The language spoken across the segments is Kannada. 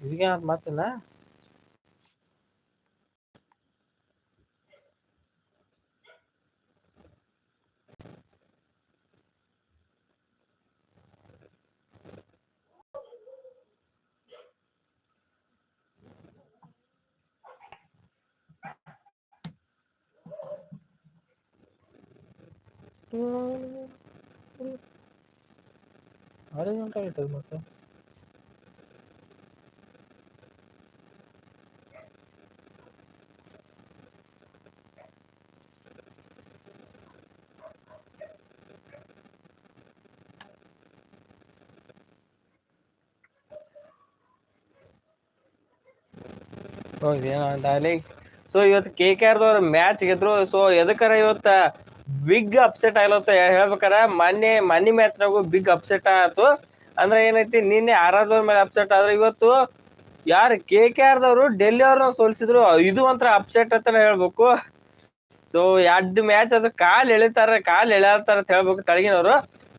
ಇದಕ್ಕೆ ಮಾತಿನ ಆರು ಗಂಟೆ ಆಯ್ತದ ಮತ್ತೆ ಸೊ ಇವತ್ತು ಕೆ ಕೆ ಆರ್ದವ್ರು ಮ್ಯಾಚ್ ಗೆದ್ರು. ಸೊ ಎದಕ್ಕಾರ ಇವತ್ತು ಬಿಗ್ ಅಪ್ಸೆಟ್ ಆಗ್ಲತ್ತ ಹೇಳ್ಬೇಕಾರ? ಮೊನ್ನೆ ಮನಿ ಮ್ಯಾಚ್ ನಾಗು ಬಿಗ್ ಅಪ್ಸೆಟ್ ಆಯ್ತು ಅಂದ್ರೆ ಏನೈತಿ, ನಿನ್ನೆ ಆರ್ ಆರ್ದವ್ರ ಮೇಲೆ ಅಪ್ಸೆಟ್ ಆದ್ರೆ ಇವತ್ತು ಯಾರು ಕೆ ಕೆ ಆರ್ದವ್ರು ಡೆಲ್ಲಿ ಅವ್ರನ್ನ ಸೋಲಿಸಿದ್ರು. ಇದು ಒಂಥರ ಅಪ್ಸೆಟ್ ಅಂತ ಹೇಳ್ಬೇಕು. ಸೊ ಎರಡು ಮ್ಯಾಚ್ ಅದು ಕಾಲ್ ಎಳಿತಾರ, ಕಾಲ್ ಎಳ್ಯಾತಾರ ಅಂತ ಹೇಳ್ಬೇಕು ತಳಗಿನವ್ರು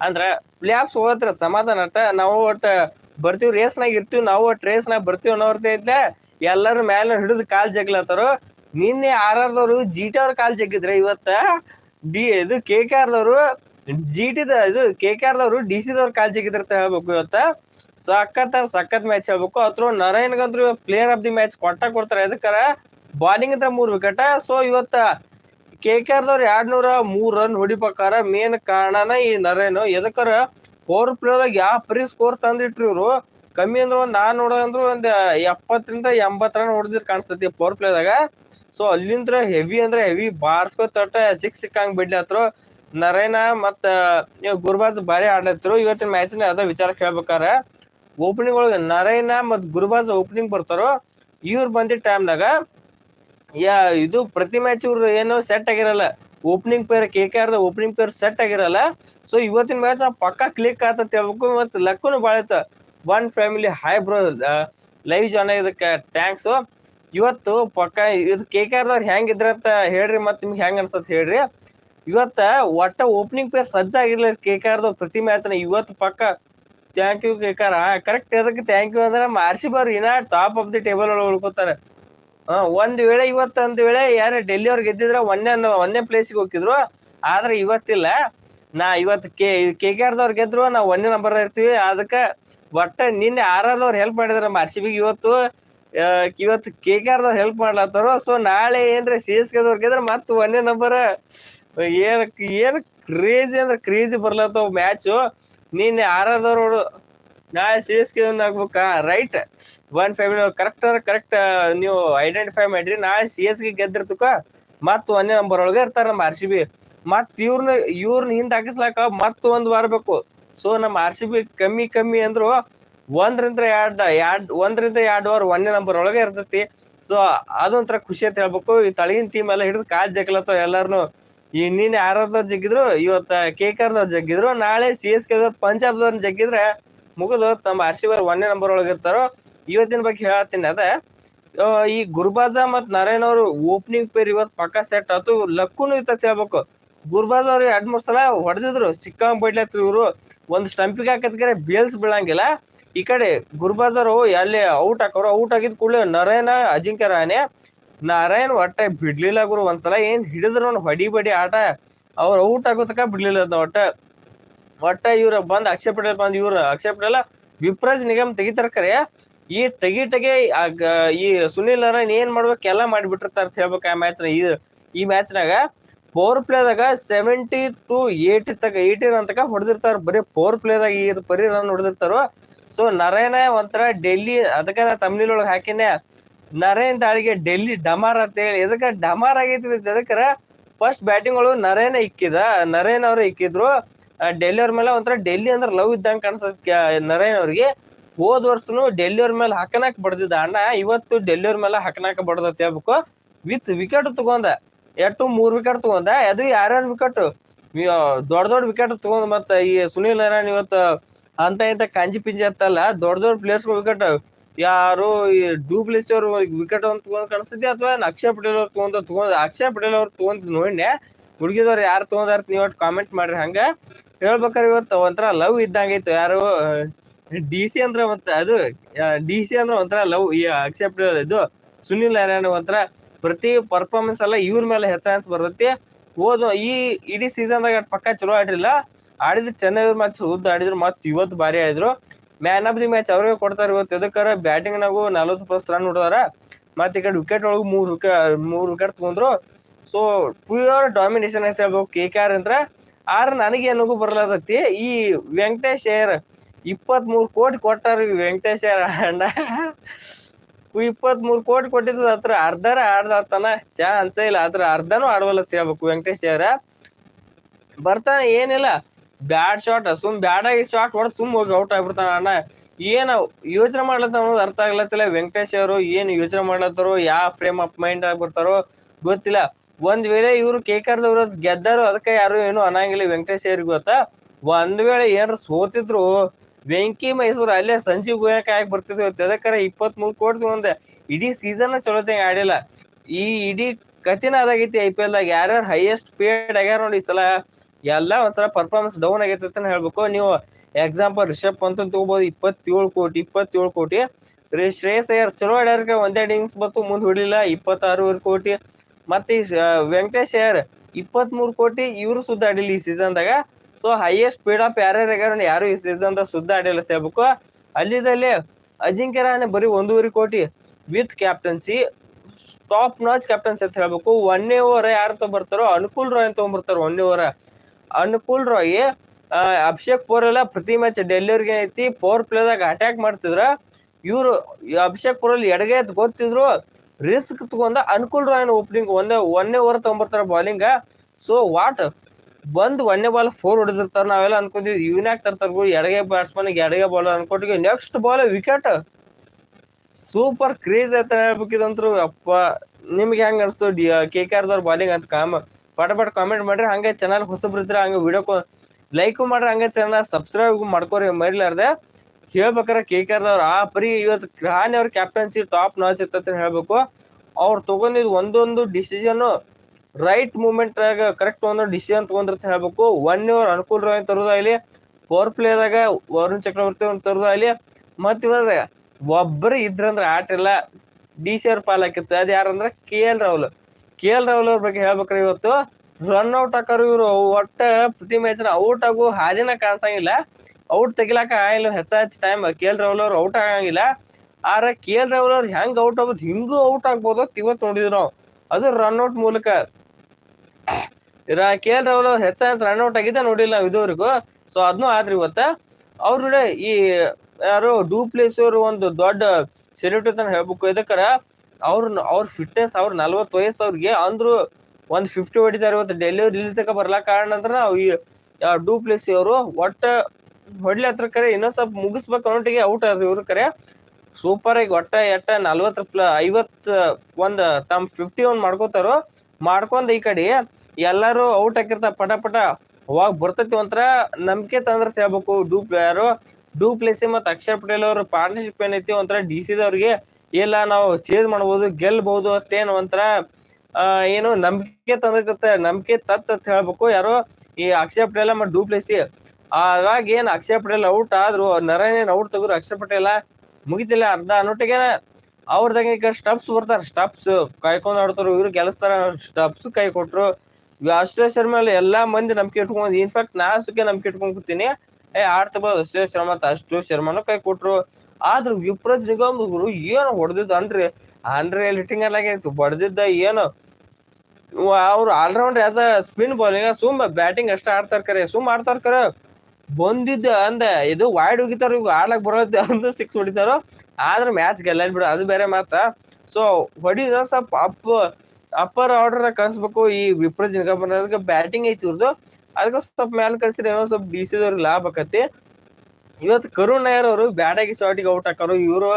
ಅಂದ್ರೆ ಪ್ಲೇ ಆಫ್ಸ್ ಹೋದ್ರ ಸಮಾಧಾನ ಅಂತ ನಾವು ಒಟ್ಟು ಬರ್ತೀವಿ ರೇಸ್ನಾಗ ಇರ್ತೀವಿ, ನಾವು ಒಟ್ಟು ರೇಸ್ನಾಗ ಬರ್ತೀವಿ ಅನ್ನೋರ್ತ ಎಲ್ಲರೂ ಮ್ಯಾಲ ಹಿಡಿದು ಕಾಲ್ ಜಗ್ಲತ್ತಾರು ನಿನ್ನೆ ಆರ್ ಆರ್ದವ್ರು ಜಿ ಟಿ ಅವ್ರ ಕಾಲ್ ಜಗ್ಗಿದ್ರೆ ಇವತ್ತ ಡಿ ಇದು ಕೆ ಕೆ ಆರ್ದವ್ರು ಜಿ ಟಿದ ಇದು ಕೆ ಕೆ ಆರ್ದವ್ರು ಡಿ ಸಿ ದವ್ರ ಕಾಲ್ ಜಗ್ಗಿದ್ರ ಅಂತ ಹೇಳ್ಬೇಕು ಇವತ್ತ. ಸಖತ್ ಸಖತ್ ಮ್ಯಾಚ್ ಹೇಳ್ಬೇಕು. ಅತ್ರ ನರೇನ್ಗಂದ್ರು ಪ್ಲೇಯರ್ ಆಫ್ ದಿ ಮ್ಯಾಚ್ ಕೊಟ್ಟ ಕೊಡ್ತಾರೆ. ಎದಕ್ಕಾರ? ಬಾಲಿಂಗ್ ಅಂತ ಮೂರ್ ವಿಕೆಟ್ ಸೊ ಇವತ್ತ ಕೆ ಕೆ ಆರ್ದವ್ರು ಎರಡ್ ನೂರ ಮೂರ್ ರನ್ ಹೊಡಿಬೇಕಾರ ಮೇನ್ ಕಾರಣನ ಈ ನರೇನ್ ಎದಕ್ಕಾರ? ಪವರ್ ಪ್ಲೇದಾಗ ಯಾವ ಪರಿ ಸ್ಕೋರ್ ತಂದಿಟ್ರು ಇವ್ರು? ಕಮ್ಮಿ ಅಂದ್ರೆ ಒಂದ್ ನಾನ್ ನೋಡೋದಂದ್ರು ಒಂದ್ ಎಪ್ಪತ್ತರಿಂದ ರನ್ ಹೊಡೆದಿರ್ ಕಾಣಿಸ್ತತಿ ಪವರ್ ಪ್ಲೇದಾಗ ಸೊ ಅಲ್ಲಿಂದ ಹೆವಿ ಅಂದ್ರೆ ಹೆವಿ ಬಾರ್ಸ್ಕೊತ ಸಿಕ್ಸ್ ಬಿಡ್ಲಿ ಬಿಡ್ಲತ್ರು ನರೇನ ಮತ್ತ ಗುರುಬಾಜ್ ಬಾರಿ ಆಡ್ಲತ್ರು. ಇವತ್ತಿನ ಮ್ಯಾಚಿನ ಅದ ವಿಚಾರ ಕೇಳ್ಬೇಕಾರ. ಓಪನಿಂಗ್ ಒಳಗ ನರೇನ ಮತ್ ಗುರುಬಾಜ್ ಓಪನಿಂಗ್ ಬರ್ತಾರೋ, ಇವ್ರು ಬಂದಿದ್ದ ಟೈಮ್ನಾಗ ಯಾ, ಇದು ಪ್ರತಿ ಮ್ಯಾಚ್ ಇವ್ರು ಏನು ಸೆಟ್ ಆಗಿರಲ್ಲ. ಓಪನಿಂಗ್ ಪೇರ್ ಕೆ ಕೆ ಆರ್ದ ಓಪನಿಂಗ್ ಪೇರ್ ಸೆಟ್ ಆಗಿರಲ್ಲ. ಸೊ ಇವತ್ತಿನ ಮ್ಯಾಚ್ ಪಕ್ಕ ಕ್ಲಿಕ್ ಆತತ್ ಹೇಳ್ಬೇಕು. ಮತ್ ಲಕ್ಕುನು ಬಾಳೈತ one family hi bro live join ಆಗಿದ್ದಕ್ಕೆ ಥ್ಯಾಂಕ್ಸ್ ಇವತ್ತು ಪಕ್ಕ ಇದು ಕೆ ಕೆ ಆರ್ದವ್ರು ಹೆಂಗಿದ್ರೆ ಅಂತ ಹೇಳ್ರಿ ಮತ್ ನಿಮ್ಗೆ ಹೆಂಗೆ ಅನ್ಸತ್ತೆ ಹೇಳ್ರಿ. ಇವತ್ತು ಒಟ್ಟ ಓಪನಿಂಗ್ ಪ್ಲೇಸ್ ಸಜ್ಜಾಗಿರ್ಲಿಲ್ಲ ಕೆ ಕೆ ಆರ್ದವ್ರು ಪ್ರತಿ ಮ್ಯಾಚ್ನ ಇವತ್ತು ಪಕ್ಕ ಥ್ಯಾಂಕ್ ಯು ಕೆ ಕಾರ ಕರೆಕ್ಟ್ ಅದಕ್ಕೆ ಥ್ಯಾಂಕ್ ಯು ಅಂದ್ರೆ ನಮ್ಮ R C top of the table ಒಳಗೆ ಉಳ್ಕೋತಾರೆ. ಒಂದು ವೇಳೆ ಇವತ್ತು ಒಂದ್ ವೇಳೆ ಯಾರು ಡೆಲ್ಲಿ ಅವ್ರು ಗೆದ್ದಿದ್ರೆ ಒಂದೇ ಒಂದೇ ಪ್ಲೇಸಿಗೆ ಹೋಗಿದ್ರು ಆದ್ರೆ ಇವತ್ತಿಲ್ಲ. ನಾ ಇವತ್ತು ಕೆ ಕೆ ಕೆ ಆರ್ದವ್ರು ಗೆದ್ರು ನಾವು ಒಂದೇ ನಂಬರ್ ಇರ್ತೀವಿ. ಅದಕ್ಕೆ ಒಟ್ಟ ನಿನ್ನೆ ಆರ್ ಆರ್ದವ್ರು ಹೆಲ್ಪ್ ಮಾಡಿದ್ರ ನಮ್ಮ ಆರ್ ಸಿ ಬಿಗೆ ಇವತ್ತು ಇವತ್ತು ಕೆ ಕೆ ಆರ್ದವ್ರು ಹೆಲ್ಪ್ ಮಾಡ್ಲತ್ತಾರ. ಸೊ ನಾಳೆ ಏನ್ರ ಸಿ ಎಸ್ ಕೆದವ್ರು ಗೆದ್ರೆ ಮತ್ತೆ ಒಂದೇ ನಂಬರ್ ಏನ್ ಏನ್ ಕ್ರೇಜಿ ಅಂದ್ರೆ ಕ್ರೇಜಿ ಬರ್ಲತ್ತವ ಮ್ಯಾಚು ನಿನ್ನೆ ಆರ್ ಆರ್ದವ್ರು ನಾಳೆ ಸಿ ಎಸ್ ಕೆ ಆಗ್ಬೇಕ? Right one five correct correct ನೀವು ಐಡೆಂಟಿಫೈ ಮಾಡ್ರಿ. ನಾಳೆ ಸಿ ಎಸ್ ಕೆ ಗೆದ್ದಿರ್ತಕ ಮತ್ ಒಂದೇ ನಂಬರ್ ಒಳಗೆ ಇರ್ತಾರ ನಮ್ಮ ಆರ್ ಸಿ ಬಿ ಮತ್ ಇವ್ರನ್ನ ಇವ್ರನ್ನ ಹಿಂದೆ ಹಾಕಿಸ್ಲಾಕ ಮತ್ ಒಂದ್ ಬರ್ಬೇಕು ಸೊ ನಮ್ಮ ಆರ್ ಸಿ ಬಿ ಕಮ್ಮಿ ಕಮ್ಮಿ ಅಂದ್ರು ಒಂದ್ರಿಂದ ಎರಡ್ ಎರಡ್, ಒಂದ್ರಿಂದ ಎರಡ್ ವಾರ ಒಂದೇ ನಂಬರ್ ಒಳಗೆ ಇರ್ತೈತಿ. ಸೊ ಅದೊಂಥರ ಖುಷಿ ಅಂತ ಹೇಳ್ಬೇಕು. ಈ ತಳಗಿನ ಟೀಮ್ ಎಲ್ಲ ಹಿಡಿದು ಕಾಲ್ ಜಗ್ಲತ್ತವ ಎಲ್ಲಾರ್ನು ಈ ನೀನ್ ಯಾರಾದ್ರು ಜಗ್ಗಿದ್ರು, ಇವತ್ತ ಕೆ ಕಾರ್ದವ್ರು ಜಗ್ಗಿದ್ರು, ನಾಳೆ ಸಿ ಎಸ್ ಕೆ ಪಂಜಾಬ್ದವ್ರನ್ನ ಜಗ್ಗಿದ್ರೆ ಮುಗಿದು ತಮ್ಮ ಆರ್ ಸಿ ಬಿ ಒಂದೇ ನಂಬರ್ ಒಳಗೆ ಇರ್ತಾರೋ. ಇವತ್ತಿನ ಬಗ್ಗೆ ಹೇಳತ್ತೀನಿ ಅದ ಈ ಗುರ್ಬಾಜಾ ಮತ್ ನಾರಾಯಣ ಅವರು ಓಪನಿಂಗ್ ಪೇರ್ ಇವತ್ತು ಪಕ್ಕ ಸೆಟ್ ಆತು ಲಕ್ಕುನು ಇತ್ತ ಹೇಳ್ಬೇಕು. ಗುರ್ಬಾಜ್ ಅವ್ರು ಎರಡ್ ಮೂರ್ ಸಲ ಹೊಡೆದಿದ್ರು. ಸಿಕ್ಕಂಗ್ ಬಡ್ಲತ್ರು ಇವ್ರು ಒಂದ್ ಸ್ಟಂಪಿಗೆ ಹಾಕಿದ್ರೆ ಬೇಲ್ಸ್ ಬೀಳಂಗಿಲ್ಲ. ಈ ಕಡೆ ಗುರ್ಬಾಜ್ ಅವರು ಅಲ್ಲಿ ಔಟ್ ಹಾಕೋರು ಔಟ್ ಆಗಿದ್ ಕೂಡಲೇ ನಾರಾಯಣ, ಅಜಿಂಕ್ಯ ರಾಣೆ, ನಾರಾಯಣ್ ಒಟ್ಟ ಬಿಡ್ಲಿಲ್ಲ ಗುರು ಒಂದ್ಸಲ ಏನ್ ಹಿಡಿದ್ರು ಹೊಡಿ ಬಡಿ ಆಟ. ಅವ್ರು ಔಟ್ ಆಗೋತಕ ಬಿಡ್ಲಿಲ್ಲ ಅದ್ನ ಒಟ್ಟ. ಒಟ್ಟ ಇವ್ರ ಬಂದ್ ಅಕ್ಷಯ್ ಪಟೇಲ್ ಬಂದ್ ಇವ್ರ ಅಕ್ಷಯ್ ಪಟೇಲ್ ವಿಪ್ರಾಜ್ ನಿಗಮ್ ತೆಗಿತಾರ ಕರೆ. ಈ ತೆಗಿಟಗೆ ಈ ಸುನಿಲ್ ನಾರಾಯಣ್ ಏನ್ ಮಾಡ್ಬೇಕು ಎಲ್ಲ ಮಾಡಿಬಿಟ್ಟಿರ್ತಾರ ಅಂತ ಹೇಳ್ಬೇಕು ಆ ಮ್ಯಾಚ್ ಈ ಈ ಮ್ಯಾಚ್ನಾಗ ಪವರ್ ಪ್ಲೇದಾಗ ಸೆವೆಂಟಿ ಟು ಏಟಿ ತಗ ಏಯ್ಟಿ ಅಂತಕ ತಕ ಹೊಡೆದಿರ್ತಾರ ಬರೀ ಪವರ್ ಪ್ಲೇದಾಗ ಈ ಪರಿ ರನ್ ಹೊಡೆದಿರ್ತಾರ ಸೊ ನರೇನ ಒಂಥರ ಡೆಲ್ಲಿ, ಅದಕ್ಕೆ ನಾ ತಮಿಳ್ ಒಳಗೆ ಹಾಕಿನೇ ನರೇನ್ ದಾಳಿಗೆ ಡೆಲ್ಲಿ ಡಮಾರ್ ಅಂತ ಹೇಳಿ. ಎದಕ್ಕೆ ಡಮಾರ್ ಆಗೈತಿ ಅದಕ್ಕರ ಫಸ್ಟ್ ಬ್ಯಾಟಿಂಗ್ ಒಳಗೆ ನರೇನ ಇಕ್ಕಿದ. ನರೇನ್ ಅವ್ರು ಇಕ್ಕಿದ್ರು. ಡೆಲ್ಲಿ ಅವ್ರ ಮೇಲೆ ಒಂಥರ ಡೆಲ್ಲಿ ಅಂದ್ರೆ ಲವ್ ಇದ್ದಂಗೆ ಕಾಣಿಸ್ತದ ನರೇನ್ ಅವ್ರಿಗೆ. ಹೋದ್ ವರ್ಷನು ಡೆಲ್ಲಿ ಅವ್ರ ಮೇಲೆ ಹಾಕನಾಕ್ ಬಡ್ದಿದ್ದ ಅಣ್ಣ. ಇವತ್ತು ಡೆಲ್ಲಿ ಅವ್ರ ಮೇಲೆ ಹಾಕನಾಕ ಬಡ್ದತ್ ಹೇಳ್ಬೇಕು ವಿತ್ ವಿಕೆಟ್ ತಗೊಂಡ. ಎಷ್ಟು ಮೂರ್ ವಿಕೆಟ್ ತಗೊಂಡ? ಅದು ಯಾರ್ಯಾರು ವಿಕೆಟ್ ದೊಡ್ಡ ದೊಡ್ಡ ವಿಕೆಟ್ ತಗೊಂಡ್ ಮತ್ತ ಈ ಸುನಿಲ್ ನಾರಾಯಣ್ ಇವತ್ತು ಅಂತ ಇಂತ ಕಂಜಿ ಪಿಂಜಿ ಅಂತಲ್ಲ, ದೊಡ್ಡ ದೊಡ್ಡ ಪ್ಲೇಯರ್ಸ್ ವಿಕೆಟ್ ಯಾರು ಈ ಡೂಪ್ಲಿಸ್ ಅವ್ರು ವಿಕೆಟ್ ಅಂತ ತಗೊಂಡ್ ಕಾಣಿಸ್ತಿದ್ದೆ ಅಥವಾ ಅಕ್ಷಯ್ ಪಟೇಲ್ ಅವ್ರು ತಗೊಂಡ್ ತಗೊಂಡ್? ಅಕ್ಷಯ್ ಪಟೇಲ್ ಅವ್ರು ತಗೊಂಡ್ ನೋಡಿ ಹುಡುಗಿದವ್ರು ಯಾರು ತಗೊಂಡಾರ ನೀವ್ ಕಾಮೆಂಟ್ ಮಾಡ್ರಿ ಹಂಗ. ಹೇಳ್ಬೇಕಾರೆ ಇವತ್ತು ಒಂಥರ ಲವ್ ಇದ್ದಂಗೈತು ಯಾರು? ಡಿ ಸಿ ಅಂದ್ರೆ ಮತ್ತೆ ಅದು ಡಿ ಸಿ ಅಂದ್ರೆ ಒಂಥರ ಲವ್ ಈ ಅಕ್ಷಯ್ ಪಟೇಲ್ ಇದು. ಸುನಿಲ್ ನಾರಾಯಣ ಒಂಥರ ಪ್ರತಿ ಪರ್ಫಾರ್ಮೆನ್ಸ್ ಎಲ್ಲ ಇವ್ರ ಮೇಲೆ ಹೆಚ್ಚಾನ್ಸ್ ಬರ್ತೈತಿ. ಓದು ಈ ಇಡೀ ಸೀಸನ್ ದಾಗ ಪಕ್ಕ ಚಲೋ ಆಡಿರಲಿಲ್ಲ. ಆಡಿದ್ರು ಚೆನ್ನೈ ಮ್ಯಾಚ್ ಉದ್ದ ಆಡಿದ್ರು ಮತ್ ಇವತ್ತು ಭಾರಿ ಆಡಿದ್ರು. ಮ್ಯಾನ್ ಆಫ್ ದಿ ಮ್ಯಾಚ್ ಅವ್ರಿಗೆ ಕೊಡ್ತಾರೆ ಇವತ್ತು. ಎದಕ್ಕಾರ ಬ್ಯಾಟಿಂಗ್ ನಾಗು ನಲ್ವತ್ತು ಪ್ಲಸ್ ರನ್ ಹೊಡೆದಾರ. ಮತ್ ಈ ಕಡೆ ವಿಕೆಟ್ ಒಳಗೆ ಮೂರು ವಿಕೆಟ್ ಮೂರು ವಿಕೆಟ್ ತಗೊಂಡ್ರು. ಸೊ ಪ್ಯೂರ್ ಡಾಮಿನೇಷನ್ ಅಂತ ಹೇಳ್ಬೇಕು ಕೆ ಕೆ ಆರ್ ಅಂದ್ರೆ. ಆದ್ರೆ ನನಗೆ ಏನಗೂ ಬರ್ಲಾದತಿ ಈ ವೆಂಕಟೇಶ್ ಅಯ್ಯರ್ ಇಪ್ಪತ್ತ್ ಮೂರ್ ಕೋಟಿ ಕೊಟ್ಟಾರ ವೆಂಕಟೇಶ್ ಅಯ್ಯರ್ ಅಣ್ಣ ಇಪ್ಪತ್ತ್ ಮೂರ್ ಕೋಟಿ ಕೊಟ್ಟಿದ್ದು ಹತ್ರ ಅರ್ಧರ ಚಾ ಅನ್ಸೇ ಇಲ್ಲ ಅದ್ರ ಅರ್ಧನೂ ಆಡವಲ್ಲ ಹೇಳ್ಬೇಕು ವೆಂಕಟೇಶ್ ಅವರ. ಬರ್ತಾನೆ ಏನಿಲ್ಲ. ಬ್ಯಾಡ್ ಶಾಟ್ ಸುಮ್ ಬ್ಯಾಡಾಗಿ ಶಾಟ್ ಹೊಡೆದು ಸುಮ್ ಹೋಗಿ ಔಟ್ ಆಗ್ಬಿಡ್ತಾನ ಅಣ್ಣ. ಏನ ಯೋಚನೆ ಮಾಡ್ಲತ್ತ ಅನ್ನೋದು ಅರ್ಥ ಆಗ್ಲತ್ತಿಲ್ಲ. ವೆಂಕಟೇಶ್ ಅವರು ಏನ್ ಯೋಚನೆ ಮಾಡ್ಲತ್ತಾರೋ ಯಾವ ಫ್ರೇಮ್ ಆಫ್ ಮೈಂಡ್ ಆಗ್ಬಿಡ್ತಾರೋ ಗೊತ್ತಿಲ್ಲ. ಒಂದ್ ವೇಳೆ ಇವ್ರು ಕೇಕರ್ದವ್ರು ಗೆದ್ದಾರು, ಅದಕ್ಕೆ ಯಾರು ಏನು ಅನ್ನಂಗಿಲ್ಲ ವೆಂಕಟೇಶ್ ಅವ್ರಿಗೆ ಗೊತ್ತಾ? ಒಂದ್ ವೇಳೆ ಏನಾರ ಸೋತಿದ್ರು ವೆಂಕಿ ಮೈಸೂರು, ಅಲ್ಲೇ ಸಂಜೀವ್ ಗೋಯಕ ಆಗಿ ಬರ್ತಿದ್ವಿ ಅದಕ್ಕಾರ ಇಪ್ಪತ್ತ್ ಮೂರ್ ಕೋಟಿ ಒಂದ್ ಇಡೀ ಸೀಸನ್ ಚಲೋತೆಂಗ್ ಆಡಿಲ್ಲ. ಈ ಇಡೀ ಕಠಿಣ ಅದಾಗೈತಿ ಐ ಪಿ ಎಲ್ ದಾಗ. ಯಾರ್ಯಾರು ಹೈಯೆಸ್ಟ್ ಪೇಡ್ ಆಗ್ಯಾರ ನೋಡಿ ಈ ಸಲ. ಎಲ್ಲ ಒಂಥರ ಪರ್ಫಾರ್ಮೆನ್ಸ್ ಡೌನ್ ಆಗೈತೆ ಅಂತ ಹೇಳ್ಬೇಕು. ನೀವು ಎಕ್ಸಾಂಪಲ್ ರಿಷಬ್ ಪಂತ್ ತಗೋಬಹುದು ಇಪ್ಪತ್ತೇಳು ಕೋಟಿ ಇಪ್ಪತ್ತೇಳು ಕೋಟಿ. ಶ್ರೇಯಸ್ ಅಯ್ಯರ್ ಚಲೋ ಆಡ್ಯಾರ ಒಂದೇ ಇನ್ನಿಂಗ್ಸ್ ಬಂತು, ಮುಂದೆ ಹೊಡಿಲಿಲ್ಲ, ಇಪ್ಪತ್ತಾರೂವರೆ ಕೋಟಿ. ಮತ್ತೆ ವೆಂಕಟೇಶ್ ಅಯ್ಯರ್ ಇಪ್ಪತ್ತ್ ಮೂರು ಕೋಟಿ, ಇವರು ಸುದ್ದ ಆಡಿಲ್ಲ ಈ ಸೀಸನ್ ದಾಗ. ಸೊ ಹೈಯೆಸ್ಟ್ ಸ್ಪೀಡ್ ಆಫ್ ಯಾರ್ಯಾರು ಯಾರು ಈ ಸೀಸನ್ ಸುದ್ದ ಆಡಿಲ್ಲ ಹೇಳ್ಬೇಕು ಅಲ್ಲಿದಲ್ಲಿ ಅಜಿಂಕ್ಯ ರಹಾನೆ ಬರೀ ಒಂದೂವರೆ crore with captaincy top notch captaincy ಅಂತ ಹೇಳ್ಬೇಕು. ಒನ್ನೇ ಓವರ್ ಯಾರು ತಗೊಂಡ್ಬರ್ತಾರೋ ಅನುಕೂಲ್ ರಾಯ್ ಅಂತ ತಗೊಂಡ್ಬರ್ತಾರ ಒನ್ನೇ ಓವರ್ ಅನುಕೂಲ್ ರಾಯ್ ಅಭಿಷೇಕ್ ಪೋರೆಲ್ಲ, ಪ್ರತಿ ಮ್ಯಾಚ್ ಡೆಲ್ಲಿವರ್ಗೆ ಐತಿ ಪವರ್ ಪ್ಲೇದಾಗ ಅಟ್ಯಾಕ್ ಮಾಡ್ತಿದ್ರ. ಇವರು, ಅಭಿಷೇಕ್ ಪೋರಲ್ಲಿ ಎಡಗೆ ಅಂತ ಗೊತ್ತಿದ್ರು ರಿಸ್ಕ್ ತಗೊಂಡ ಅನುಕೂಲ್ ರಾಯನ್ ಓಪನಿಂಗ್ ಒಂದೇ ಒನ್ನೇ ಓವರ್ ತಗೊಂಡ್ಬರ್ತಾರ ಬಾಲಿಂಗ್ ಸೊ ವಾಟ್ ಬಂದ್ ಒನ್ನೆ ಬಾಲ್ ಫೋರ್ ಹೊಡೆದಿರ್ತಾರ ನಾವೆಲ್ಲ ಅನ್ಕೊಂತೀವಿ ಯಾಕೆ ತರ್ತಾರ ಎಡಗೆ ಬ್ಯಾಟ್ಸ್ಮನ್ ಎಡಗೆ bowler ಅನ್ಕೊಟ್ಟಿಗೆ next ball wicket super craze ಅಂತ ಹೇಳ್ಬೇಕಿದಂತ್ರು. ಅಪ್ಪ, ನಿಮ್ಗೆ ಹೆಂಗ್ ಅನ್ಸ್ತು? ಡಿ ಕೆ ಕೆ ಆರ್ದವ್ರ ಬಾಲಿಂಗ್ ಅಂತ ಕಾಮ, ಪಟ ಪಟ್ ಕಾಮೆಂಟ್ ಮಾಡ್ರಿ. ಹಂಗೆ ಚಾನಲ್ ಹೊಸಬ್ರಿದ್ರೆ ಹಂಗೆ ವಿಡಿಯೋ ಲೈಕ್ ಮಾಡ್ರಿ. ಹಂಗೆ ಚಾನಲ್ ಸಬ್ಸ್ಕ್ರೈಬ್ ಮಾಡ್ಕೋರಿ. ಮರಿಲಾರ್ದೆ ಹೇಳ್ಬೇಕಾರ ಕೆ ಕೆ ಆರ್ದವ್ರು ಆ ಪರಿ ಇವತ್ತು ಗ್ರಹಾನಿ ಅವ್ರ ಕ್ಯಾಪ್ಟನ್ಸಿ ಟಾಪ್ ನಾಚ್ ಇರ್ತೈತೆ ಹೇಳ್ಬೇಕು. ಅವ್ರು ತಗೊಂಡಿದ್ ಒಂದೊಂದು ಡಿಸಿಷನ್ ರೈಟ್ ಮೂಮೆಂಟ್ ಕರೆಕ್ಟ್ ಒಂದು ಡಿಸಿಷನ್ ತಗೊಂಡಿರ್ತ ಹೇಳ್ಬೇಕು. One over Anukul Roy four power ಪ್ಲೇದಾಗ Varun Chakravarthy ಅವ್ರು ತರೋದಾಗಲಿ ಮತ್ ಇವಾಗ ಒಬ್ಬರು ಇದ್ರಂದ್ರೆ ಆಟ ಇಲ್ಲ. ಡಿ ಸಿ ಅವ್ರ ಪಾಲಾಕಿತ್ತು ಅದು ಯಾರಂದ್ರೆ K L Rahul. K L Rahul ಅವ್ರ ಬಗ್ಗೆ ಹೇಳ್ಬೇಕ್ರಿ ಇವತ್ತು. ರನ್ ಔಟ್ ಹಾಕೋರು ಇವರು ಒಟ್ಟ ಪ್ರತಿ ಮ್ಯಾಚ್ ಔಟ್ ಆಗೋ ಹಾದಿನ ಕಾಣಿಸಂಗಿಲ್ಲ. ಔಟ್ ತೆಗಿಲಾಕ ಆಗಿಲ್ಲ. ಹೆಚ್ಚಾಯ್ತು ಟೈಮ್ ಕೆ ಎಲ್ ರಾಹುಲ್ ಅವ್ರು ಔಟ್ ಆಗಂಗಿಲ್ಲ. ಆರ ಕೆ ಎಲ್ ರಾಹುಲ್ ಅವ್ರು ಹೆಂಗ್ ಔಟ್ ಆಗೋದು ಹಿಂಗೂ ಔಟ್ ಆಗ್ಬೋದು ಇವತ್ತು ನೋಡಿದ್ರು ನಾವು. ಅದು run out K L Rahul ಹೆಚ್ಚಾಗಿ ರನ್ ಔಟ್ ಆಗಿದೆ ನೋಡಿಲ್ಲ ಇದುವರೆಗೂ. ಸೊ ಅದನ್ನು ಆದ್ರಿ ಇವತ್ತ. ಅವ್ರು ಈ ಯಾರು ಡೂಪ್ಲೇಸ್ ಅವರು ಒಂದು ದೊಡ್ಡ ಸೆಲ್ಯೂಟ್ ಅಂತ ಹೇಳ್ಬೇಕು. ಇದಕ್ಕರ ಅವ್ರ ಅವ್ರ ಫಿಟ್ನೆಸ್ ಅವ್ರ ನಲ್ವತ್ತು ವಯಸ್ಸು ಅವ್ರಿಗೆ ಅಂದ್ರು ಒಂದು ಫಿಫ್ಟಿ ಹೊಡಿತಾರೆ ಇವತ್ತು. ಡೆಲಿವರಿ ಇಲ್ಲಿ ತಕ ಬರ್ಲಾಕ ಕಾರಣ ಅಂದ್ರೆ ನಾವು ಈ ಡೂಪ್ಲೇಸ್ ಅವರು ಒಟ್ಟ ಹೊಡ್ಲತ್ರ ಕರೆ ಇನ್ನೊಂದ್ ಸ್ವಲ್ಪ ಮುಗಿಸ್ಬೇಕು ಅನ್ನೋಟಿಗೆ ಔಟ್ ಆದ್ರು ಇವ್ರ ಕರೆ. ಸೂಪರ್ ಆಗಿ ಒಟ್ಟ ಎಟ್ಟ ನಲ್ವತ್ತು ಪ್ಲ ಐವತ್ತು ಒಂದ್ ತಮ್ ಫಿಫ್ಟಿ ಒಂದ್ ಮಾಡ್ಕೋತಾರೋ. ಮಾಡ್ಕೊಂಡ್ ಈ ಕಡೆ ಎಲ್ಲರೂ ಔಟ್ ಹಾಕಿರ್ತಾರ ಪಟ ಪಟ ಅವಾಗ ಬರ್ತೈತಿ ಒಂಥರ ನಂಬಿಕೆ ತಂದ್ರ ಹೇಳ್ಬೇಕು ಡೂಪ್ ಯಾರು ಡೂಪ್ಲೆಸಿ ಮತ್ತು ಅಕ್ಷರ್ ಪಟೇಲ್ ಅವ್ರ ಪಾರ್ಟ್ನರ್ಶಿಪ್ ಏನೈತಿ ಒಂಥರ ಡಿ ಸಿ ದವ್ರಿಗೆ ಇಲ್ಲ ನಾವು ಚೇಂಜ್ ಮಾಡ್ಬೋದು ಗೆಲ್ಬಹುದು ಏನು ಒಂಥರ ಏನು ನಂಬಿಕೆ ತಂದೈತೆ ನಂಬಿಕೆ ತತ್ ಅಂತ ಹೇಳ್ಬೇಕು. ಯಾರು ಈ ಅಕ್ಷಯ್ ಪಟೇಲ ಮತ್ ಡೂಪ್ಲೆಸಿ ಅವಾಗ ಏನು ಅಕ್ಷಯ್ ಪಟೇಲ್ ಔಟ್ ಆದ್ರು, ನರೇನ್ ಔಟ್ ತೆಗೆದ್ರು ಅಕ್ಷಯ್ ಪಟೇಲ ಮುಗಿತಿಲ್ಲ, ಅರ್ಧ ಅನ್ನೋಟಿಗೆ ಅವ್ರದಾಗ ಈಗ ಸ್ಟಪ್ಸ್ ಬರ್ತಾರ. ಸ್ಟಪ್ಸ್ ಕಾಯ್ಕೊಂಡ್ ಆಡ್ತಾರ, ಇವ್ರು ಗೆಲ್ಸ್ತಾರ ಸ್ಟಪ್ಸ್ ಕೈ ಕೊಟ್ರು. ಅಷ್ಟೇ ಮೇಲೆ ಎಲ್ಲ ಎಲ್ಲಾ ಮಂದಿ ನಂಬಿಕೆ ಇಟ್ಕೊಂಡ್ ಇನ್ಫ್ಯಾಕ್ಟ್ ನಾ ಸುಖ ನಂಬಿಕೆ ಇಟ್ಕೊಂಡ್ ಕೂತೀನಿ. ಏ ಆಡ್ತಬೋದು ಅಷ್ಟೇ ಶರ್ಮ ಅಷ್ಟು ಶರ್ಮಾನು ಕೈ ಕೊಟ್ರು. ಆದ್ರ ವಿಪ್ರಜ್ ನಿಗಮ್ ಗುರು ಏನು ಹೊಡೆದಿದ್ದ ಅನ್ರಿ ಲಿಟಿಂಗ್ ಹಿಟ್ಟಿಂಗ್ ಆಗಿತ್ತು ಬಡ್ದಿದ್ದ ಏನು? ಅವ್ರು all-rounder as a spin bowling ಸುಮ್ ಬ್ಯಾಟಿಂಗ್ ಅಷ್ಟ ಆಡ್ತಾರ ಕರೆ. ಸುಮ್ ಆಡ್ತಾರ ಕರೆ. ಬಂದಿದ್ದ ಅಂದ ಇದು ವೈಡ್ ಹೋಗಿತಾರ ಇವ್ ಆಡ್ಲಕ್ ಬರೋದ್ ಅಂದ ಸಿಕ್ಸ್ ಹೊಡಿತಾರೋ. ಆದ್ರ ಮ್ಯಾಚ್ ಗೆಲ್ಲಲ್ ಬಿಡು, ಅದು ಬೇರೆ ಮಾತ. ಸೊ ಹೊಡಿದ ಸ್ವಲ್ಪ ಅಪ್ ಅಪ್ಪರ್ ಆರ್ಡರ್ ಕಳಿಸ್ಬೇಕು, ಈ ವಿಪ್ರಜ್ ಜಿನ್ಕ ಬಂದ್ರೆ ಬ್ಯಾಟಿಂಗ್ ಐತಿ ಇವ್ರದ್ದು ಅದಕ್ಕೆ ಸ್ವಲ್ಪ ಮ್ಯಾಲ ಕಳ್ಸಿದ್ರೆ ಏನೋ ಸ್ವಲ್ಪ ಡಿ ಸಿ ದವ್ರಿಗೆ ಲಾಭ ಆಕತಿ. ಇವತ್ತು ಕರುಣ್ ನಾಯರ್ ಅವರು ಬ್ಯಾಟಾಗಿ ಶಾಟಿಗೆ ಔಟ್ ಹಾಕೋರು. ಇವರು